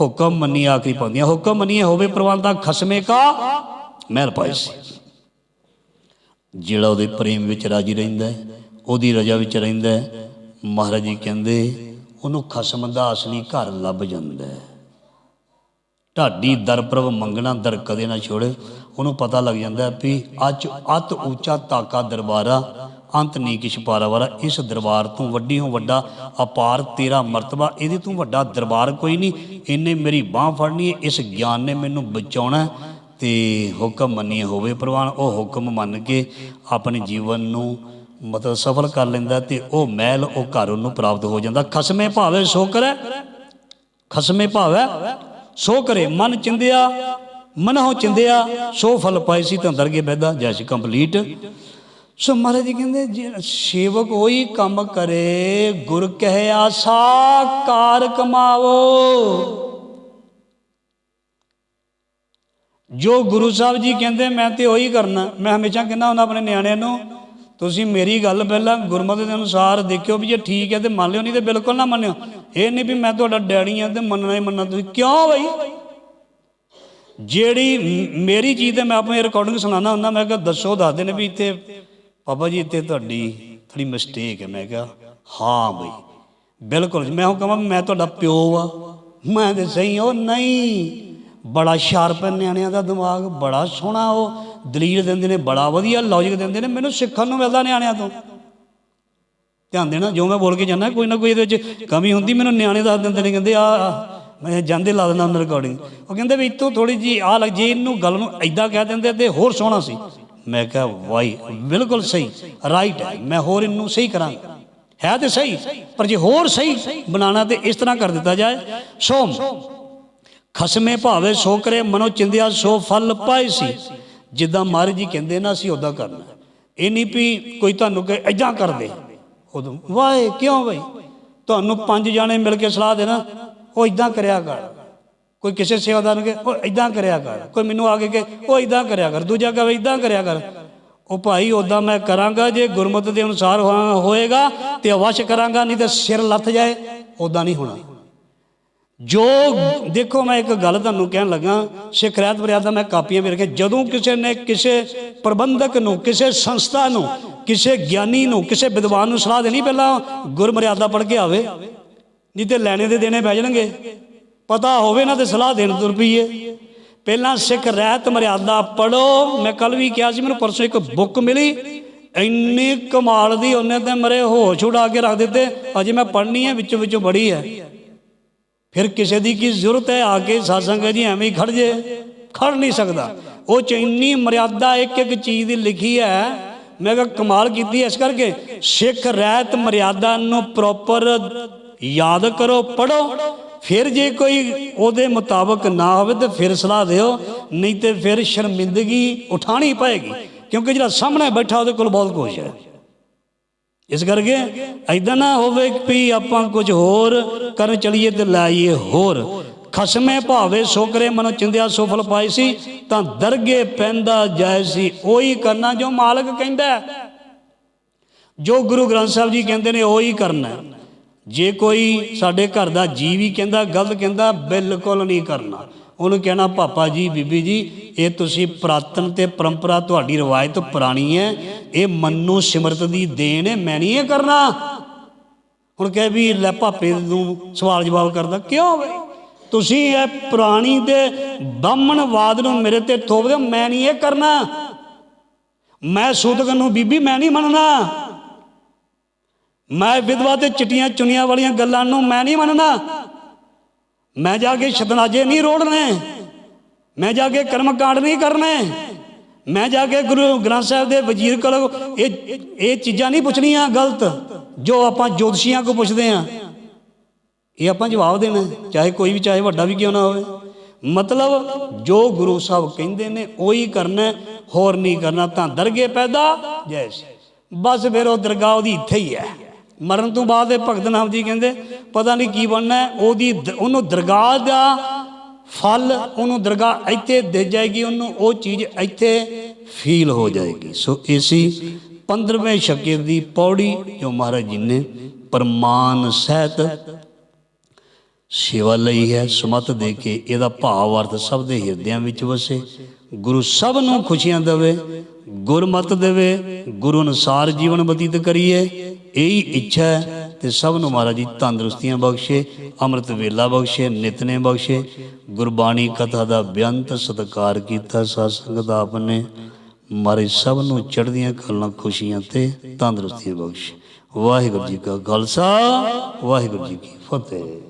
ਹੁਕਮ ਮੰਨੀ ਆਖਰੀ ਪਾਉਂਦੀਆਂ। ਹੁਕਮ ਮੰਨੀਏ ਹੋਵੇ ਪ੍ਰਵਾਨ ਦਾ ਖਸਮੇ ਕਾ ਮਹਿਲ ਪਾਈ ਸੀ। ਜਿਹੜਾ ਉਹਦੇ ਪ੍ਰੇਮ ਵਿੱਚ ਰਾਜੀ ਰਹਿੰਦਾ ਉਹਦੀ ਰਜਾ ਵਿੱਚ ਰਹਿੰਦਾ ਮਹਾਰਾਜ ਜੀ ਕਹਿੰਦੇ, ਉਹਨੂੰ ਖਸਮ ਦਾ ਅਸਲੀ ਘਰ ਲੱਭ ਜਾਂਦਾ ਹੈ। ਢਾਡੀ ਦਰ ਪ੍ਰਭ ਮੰਗਣਾ ਦਰ ਕਦੇ ਨਾ ਛੋੜੇ। ਉਹਨੂੰ ਪਤਾ ਲੱਗ ਜਾਂਦਾ ਵੀ ਅੱਜ ਅਤ ਉੱਚਾ ਤਾਕਾ ਦਰਬਾਰਾ, ਅੰਤ ਨੀ ਕਿਛ ਪਾਰਾਵਾਰਾ ਇਸ ਦਰਬਾਰ ਤੋਂ ਵੱਡੀ ਹੋ ਵੱਡਾ ਅਪਾਰ ਤੇਰਾ ਮਰਤਬਾ, ਇਹਦੇ ਤੋਂ ਵੱਡਾ ਦਰਬਾਰ ਕੋਈ ਨਹੀਂ। ਇਹਨੇ ਮੇਰੀ ਬਾਹ ਫੜਨੀ ਹੈ, ਇਸ ਗਿਆਨ ਨੇ ਮੈਨੂੰ ਬਚਾਉਣਾ ਹੈ ਤੇ ਹੁਕਮ ਮੰਨੀਏ ਹੋਵੇ ਪ੍ਰਵਾਨ। ਉਹ ਹੁਕਮ ਮੰਨ ਕੇ ਆਪਣੇ ਜੀਵਨ ਨੂੰ ਮਤਲਬ ਸਫਲ ਕਰ ਲੈਂਦਾ ਤੇ ਉਹ ਮਹਿਲ ਉਹ ਘਰ ਉਹਨੂੰ ਪ੍ਰਾਪਤ ਹੋ ਜਾਂਦਾ। ਖਸਮੇ ਭਾਵੇ ਸੋਕਰ ਹੈ ਖਸਮੇ ਭਾਵੇ ਸੋ ਕਰੇ ਮਨ ਚਿੰਦਿਆ, ਮਨਹੁ ਚਿੰਦਿਆ, ਸੋ ਫਲ ਪਾਈ ਸੀ ਤਾਂ ਦਰਗੇ ਬੈਦਾ ਜੈਸ ਕੰਪਲੀਟ। ਸੋ ਮਹਾਰਾਜ ਜੀ ਕਹਿੰਦੇ, ਜੇ ਸੇਵਕ ਉਹੀ ਕੰਮ ਕਰੇ, ਗੁਰ ਕਹੇ ਆਸਾ, ਕਾਰ ਕਮਾਵੋ। ਜੋ ਗੁਰੂ ਸਾਹਿਬ ਜੀ ਕਹਿੰਦੇ, ਮੈਂ ਤੇ ਉਹੀ ਕਰਨਾ, ਮੈਂ ਹਮੇਸ਼ਾ ਕਹਿੰਦਾ ਹੁੰਦਾ ਆਪਣੇ ਨਿਆਣਿਆਂ ਨੂੰ ਤੁਸੀਂ ਮੇਰੀ ਗੱਲ ਪਹਿਲਾਂ ਗੁਰਮਤਿ ਦੇ ਅਨੁਸਾਰ ਦੇਖਿਓ ਵੀ ਜੇ ਠੀਕ ਹੈ ਤੇ ਮੰਨ ਲਿਓ, ਨਹੀਂ ਤੇ ਬਿਲਕੁਲ ਨਾ ਮੰਨਿਓ। ਇਹ ਨਹੀਂ ਵੀ ਮੈਂ ਤੁਹਾਡਾ ਡੈਡੀ ਆ ਤੇ ਮੰਨਣਾ ਹੀ ਮੰਨਣਾ। ਤੁਸੀਂ ਕਿਉਂ ਬਈ? ਜਿਹੜੀ ਮੇਰੀ ਚੀਜ਼ ਤੇ ਮੈਂ ਆਪਣੀ ਰਿਕਾਰਡਿੰਗ ਸੁਣਾਉਣਾ ਹੁੰਦਾ, ਮੈਂ ਕਿਹਾ ਦੱਸੋ ਦੱਸਦੇ ਨੇ ਵੀ ਇੱਥੇ, ਪਾਪਾ ਜੀ, ਇੱਥੇ ਤੁਹਾਡੀ ਥੋੜੀ ਮਿਸਟੇਕ ਹੈ। ਮੈਂ ਕਿਹਾ, ਹਾਂ ਬਈ, ਬਿਲਕੁਲ। ਮੈਂ ਉਹ ਕਹਾਂ, ਮੈਂ ਤੁਹਾਡਾ ਪਿਓ ਆ ਮੈਂ ਤੇ ਸਹੀ ਉਹ ਨਹੀਂ, ਬੜਾ ਸ਼ਾਰਪ ਹੈ ਨਿਆਣਿਆਂ ਦਾ ਦਿਮਾਗ, ਬੜਾ ਸੋਹਣਾ ਉਹ। ਦਲੀਲ ਦਿੰਦੇ ਨੇ, ਬੜਾ ਵਧੀਆ ਲੌਜੀਕ ਦਿੰਦੇ ਨੇ, ਮੈਨੂੰ ਸਿੱਖਣ ਨੂੰ ਮਿਲਦਾ ਨਿਆਣਿਆਂ ਤੋਂ। ਧਿਆਨ ਦੇਣਾ, ਜੋ ਮੈਂ ਬੋਲ ਕੇ ਜਾਂਦਾ, ਕੋਈ ਨਾ ਕੋਈ ਇਹਦੇ ਵਿੱਚ ਕਮੀ ਹੁੰਦੀ, ਮੈਨੂੰ ਨਿਆਣੇ ਦੱਸ ਦਿੰਦੇ ਨੇ, ਕਹਿੰਦੇ ਆ ਮੈਂ ਜਾਂਦੇ ਲਾ ਦਿੰਦਾ ਉਹਨਾਂ ਰਿਕਾਰਡਿੰਗ ਉਹ ਕਹਿੰਦੇ ਵੀ ਇਤੋਂ ਥੋੜੀ ਜੀ ਆ ਲੱਗ, ਜੇ ਇਹਨੂੰ ਗੱਲ ਨੂੰ ਐਦਾਂ ਕਹਿ ਦਿੰਦੇ ਤੇ ਹੋਰ ਸੋਹਣਾ ਸੀ। ਮੈਂ ਕਿਹਾ, ਵਾਈ, ਬਿਲਕੁਲ ਸਹੀ ਰਾਈਟ ਹੈ, ਮੈਂ ਹੋਰ ਇਹਨੂੰ ਸਹੀ ਕਰਾਂਗਾ ਹੈ ਤੇ ਸਹੀ, ਪਰ ਜੇ ਹੋਰ ਸਹੀ ਬਣਾਉਣਾ ਤੇ ਇਸ ਤਰ੍ਹਾਂ ਕਰ ਦਿੱਤਾ ਜਾਏ, ਸੋਮ, ਖਸਮੇ ਭਾਵੇ ਸੋ ਕਰੇ ਮਨੋ ਚਿੰਦਿਆ ਸੋ ਫਲ ਪਾਏ ਸੀ। ਜਿੱਦਾਂ ਮਹਾਰਾਜ ਜੀ ਕਹਿੰਦੇ ਨਾ, ਅਸੀਂ ਉਦਾਂ ਕਰਨਾ। ਇਹ ਨਹੀਂ ਵੀ ਕੋਈ ਤੁਹਾਨੂੰ ਕਹੇ ਐਦਾਂ ਕਰ ਦੇ। ਉਦੋਂ, ਵਾਏ, ਕਿਉਂ ਬਈ? ਤੁਹਾਨੂੰ ਪੰਜ ਜਾਣੇ ਮਿਲ ਕੇ ਸਲਾਹ ਦੇਣਾ, ਉਹ ਇਦਾਂ ਕਰਿਆ ਕਰ। ਕੋਈ ਕਿਸੇ ਸੇਵਾਦਾਰ ਨੂੰ ਕਹੇ ਉਹ ਇਦਾਂ ਕਰਿਆ ਕਰ। ਕੋਈ ਮੈਨੂੰ ਆ ਕੇ ਕਹੇ ਉਹ ਇਦਾਂ ਕਰਿਆ ਕਰ। ਦੂਜਾ ਕਹੇ ਇਦਾਂ ਕਰਿਆ ਕਰ। ਉਹ ਭਾਈ ਉਦਾਂ ਮੈਂ ਕਰਾਂਗਾ, ਜੇ ਗੁਰਮਤਿ ਦੇ ਅਨੁਸਾਰ ਹੋਆ- ਹੋਏਗਾ ਤੇ ਅਵਸ਼ ਕਰਾਂਗਾ, ਨਹੀਂ ਤੇ ਸਿਰ ਲੱਥ ਜਾਏ ਉਦਾਂ ਨਹੀਂ ਹੋਣਾ। ਜੋ ਦੇਖੋ ਮੈਂ ਇੱਕ ਗੱਲ ਤੁਹਾਨੂੰ ਕਹਿਣ ਲੱਗਾ, ਸਿੱਖ ਰਹਿਤ ਮਰਿਆਦਾ ਮੈਂ ਕਾਪੀਆਂ ਮੇਰੇ ਕੇ ਜਦੋਂ ਕਿਸੇ ਨੇ ਕਿਸੇ ਪ੍ਰਬੰਧਕ ਨੂੰ, ਕਿਸੇ ਸੰਸਥਾ ਨੂੰ, ਕਿਸੇ ਗਿਆਨੀ ਨੂੰ, ਕਿਸੇ ਵਿਦਵਾਨ ਨੂੰ ਸਲਾਹ ਦੇਣੀ, ਪਹਿਲਾਂ ਗੁਰਮਰਿਆਦਾ ਪੜ੍ਹ ਕੇ ਆਵੇ, ਨਹੀਂ ਤੇ ਲੈਣੇ ਦੇ ਦੇਣੇ ਪੈ ਜਾਣਗੇ। ਪਤਾ ਹੋਵੇ ਨਾ ਤੇ ਸਲਾਹ ਦੇਣ ਤੁਰ ਪਈਏ ਪਹਿਲਾਂ ਸਿੱਖ ਰਹਿਤ ਮਰਿਆਦਾ ਪੜੋ ਮੈਂ ਕੱਲ ਵੀ ਕਿਹਾ ਸੀ, ਮੈਨੂੰ ਪਰਸੋਂ ਇੱਕ ਬੁੱਕ ਮਿਲੀ, ਇੰਨੀ ਕਮਾਲ ਦੀ, ਉਹਨੇ ਤੇ ਮਰੇ ਹੋਸ਼ ਉਡਾ ਕੇ ਰੱਖ ਦਿੱਤੇ, ਅਜੇ ਮੈਂ ਪੜ੍ਹਨੀ ਹੈ ਵਿੱਚੋਂ ਵਿੱਚੋਂ ਬੜੀ ਹੈ। ਫਿਰ ਕਿਸੇ ਦੀ ਕੀ ਜ਼ਰੂਰਤ ਹੈ? ਆ ਕੇ ਸਾਸੰਗ ਜੀ ਐਵੇਂ ਹੀ ਖੜ ਜੇ। ਖੜ ਨਹੀਂ ਸਕਦਾ। ਉਹ ਚ ਇੰਨੀ ਮਰਿਆਦਾ ਇੱਕ ਇੱਕ ਚੀਜ਼ ਦੀ ਲਿਖੀ ਹੈ। ਮੈਂ ਕਿਹਾ, ਕਮਾਲ ਕੀਤੀ ਇਸ ਕਰਕੇ। ਸਿੱਖ ਰਹਿਤ ਮਰਿਆਦਾ ਨੂੰ ਪ੍ਰੋਪਰ ਯਾਦ ਕਰੋ ਪੜੋ ਫਿਰ ਜੇ ਕੋਈ ਉਹਦੇ ਮੁਤਾਬਕ ਨਾ ਹੋਵੇ ਤੇ ਫਿਰ ਸਲਾਹ ਦਿਓ। ਨਹੀਂ ਤੇ ਫਿਰ ਸ਼ਰਮਿੰਦਗੀ ਉਠਾਣੀ ਪਏਗੀ। ਕਿਉਂਕਿ ਜਿਹੜਾ ਸਾਹਮਣੇ ਬੈਠਾ ਉਹਦੇ ਕੋਲ ਬਹੁਤ ਕੁਝ ਹੈ। ਇਸ ਕਰਕੇ ਐਦਾਂ ਨਾ ਹੋਵੇ ਵੀ ਆਪਾਂ ਕੁਝ ਹੋਰ ਕਰਨ ਚਲੀਏ ਤੇ ਲਾਈਏ ਹੋਰ। ਖਸਮੇ ਭਾਵੇ ਸੋਕਰੇ ਮਨੋ ਚਿੰਦਿਆ ਸੋ ਪਾਈ ਸੀ, ਤਾਂ ਦਰਗੇ ਪੈਂਦਾ ਜਾਇ ਸੀ, ਉਹੀ ਕਰਨਾ ਜੋ ਮਾਲਕ ਕਹਿੰਦਾ ਜੋ ਗੁਰੂ ਗ੍ਰੰਥ ਸਾਹਿਬ ਜੀ ਕਹਿੰਦੇ ਨੇ, ਉਹੀ ਕਰਨਾ ਜੇ ਕੋਈ ਸਾਡੇ ਘਰ ਦਾ ਜੀਵ ਹੀ ਕਹਿੰਦਾ, ਗਲਤ ਕਹਿੰਦਾ, ਬਿਲਕੁਲ ਨਹੀਂ ਕਰਨਾ। ਉਹਨੂੰ ਕਹਿਣਾ, ਪਾਪਾ ਜੀ, ਬੀਬੀ ਜੀ, ਇਹ ਤੁਸੀਂ ਪ੍ਰਾਤਨ ਤੇ ਪਰੰਪਰਾ ਤੁਹਾਡੀ ਰਵਾਇਤ ਪੁਰਾਣੀ ਹੈ। ਇਹ ਮੰਨੂ ਸਿਮਰਤ ਦੀ ਦੇਣ ਹੈ, ਮੈਂ ਨਹੀਂ ਇਹ ਕਰਨਾ। ਹੁਣ ਕਹੇ ਵੀ, ਲੈ ਪਾਪੇ ਨੂੰ ਸਵਾਲ ਜਵਾਬ ਕਰਦਾ, ਕਿਉਂ ਬਈ? ਤੁਸੀਂ ਇਹ ਪੁਰਾਣੀ ਤੇ ਬਾਹਮਣਵਾਦ ਨੂੰ ਮੇਰੇ ਤੇ ਥੋਪਦੇ ਹੋ ਮੈਂ ਨਹੀਂ ਇਹ ਕਰਨਾ। ਮੈਂ ਸੂਤਕ ਨੂੰ, ਬੀਬੀ, ਮੈਂ ਨਹੀਂ ਮੰਨਣਾ। ਮੈਂ ਵਿਧਵਾ ਤੇ ਚਿੱਟੀਆਂ ਚੁੰਨੀਆਂ ਵਾਲੀਆਂ ਗੱਲਾਂ ਨੂੰ ਮੈਂ ਨਹੀਂ ਮੰਨਣਾ। ਮੈਂ ਜਾ ਕੇ ਸ਼ਤਨਾਜੇ ਨਹੀਂ ਰੋੜਨੇ। ਮੈਂ ਜਾ ਕੇ ਕਰਮ ਕਾਂਡ ਨਹੀਂ ਕਰਨੇ। ਮੈਂ ਜਾ ਕੇ ਗੁਰੂ ਗ੍ਰੰਥ ਸਾਹਿਬ ਦੇ ਵਜ਼ੀਰ ਕੋਲ ਇਹ ਇਹ ਚੀਜ਼ਾਂ ਨਹੀਂ ਪੁੱਛਣੀਆਂ ਗਲਤ, ਜੋ ਆਪਾਂ ਜੋਤਸ਼ੀਆਂ ਕੋ ਪੁੱਛਦੇ ਆ ਇਹ ਆਪਾਂ ਜਵਾਬ ਦੇਣਾ, ਚਾਹੇ ਕੋਈ ਵੀ, ਚਾਹੇ ਵੱਡਾ ਵੀ ਕਿਉਂ ਨਾ ਹੋਵੇ। ਮਤਲਬ ਜੋ ਗੁਰੂ ਸਾਹਿਬ ਕਹਿੰਦੇ ਨੇ, ਉਹੀ ਕਰਨਾ, ਹੋਰ ਨਹੀਂ ਕਰਨਾ, ਤਾਂ ਦਰਗੇ ਪੈਦਾ ਜੈਸ ਬਸ ਫਿਰ ਉਹ ਦਰਗਾਹ ਉਹਦੀ ਇੱਥੇ ਹੀ ਹੈ। ਮਰਨ ਤੋਂ ਬਾਅਦ ਇਹ ਭਗਤ ਨਾਮ ਜੀ ਕਹਿੰਦੇ, ਪਤਾ ਨਹੀਂ ਕੀ ਬਣਨਾ ਉਹਦੀ ਦ- ਉਹਨੂੰ ਦਰਗਾਹ ਦਾ ਫਲ, ਉਹਨੂੰ ਦਰਗਾਹ ਇੱਥੇ ਦੇ ਜਾਏਗੀ, ਉਹਨੂੰ ਉਹ ਚੀਜ਼ ਇੱਥੇ ਫੀਲ ਹੋ ਜਾਏਗੀ। ਸੋ ਇਸੀ 15ਵੇਂ ਸ਼ਕੀਰ ਦੀ ਪੌੜੀ ਜੋ ਮਹਾਰਾਜ ਜੀ ਨੇ ਪਰਮਾਨ ਸਹਿਤ ਸੇਵਾ ਲਈ ਹੈ, ਸਮਤ ਦੇ ਕੇ ਇਹਦਾ ਭਾਵ ਅਰਥ ਸਭ ਦੇ ਹਿਰਦਿਆਂ ਵਿੱਚ ਵਸੇ। ਗੁਰੂ ਸਭ ਨੂੰ ਖੁਸ਼ੀਆਂ ਦੇਵੇ, ਗੁਰਮਤ ਦੇਵੇ, ਗੁਰੂ ਅਨੁਸਾਰ ਜੀਵਨ ਬਤੀਤ ਕਰੀਏ, ਇਹੀ ਇੱਛਾ ਹੈ ਤੇ ਸਭ ਨੂੰ ਮਹਾਰਾਜ ਜੀ ਤੰਦਰੁਸਤੀਆਂ ਬਖਸ਼ੇ, ਅੰਮ੍ਰਿਤ ਵੇਲਾ ਬਖਸ਼ੇ ਨਿਤਨੇ ਬਖਸ਼ੇ। ਗੁਰਬਾਣੀ ਕਥਾ ਦਾ ਬੇਅੰਤ ਸਤਿਕਾਰ ਕੀਤਾ ਸਾਧ ਸੰਗਤ ਆਪ ਨੇ। ਮਾਰੇ ਸਭ ਨੂੰ ਚੜ੍ਹਦੀਆਂ ਕਲਾਂ, ਖੁਸ਼ੀਆਂ ਤੇ ਤੰਦਰੁਸਤੀਆਂ ਬਖਸ਼ੇ। ਵਾਹਿਗੁਰੂ ਜੀ ਕਾ ਖਾਲਸਾ, ਵਾਹਿਗੁਰੂ ਜੀ ਕੀ ਫਤਿਹ।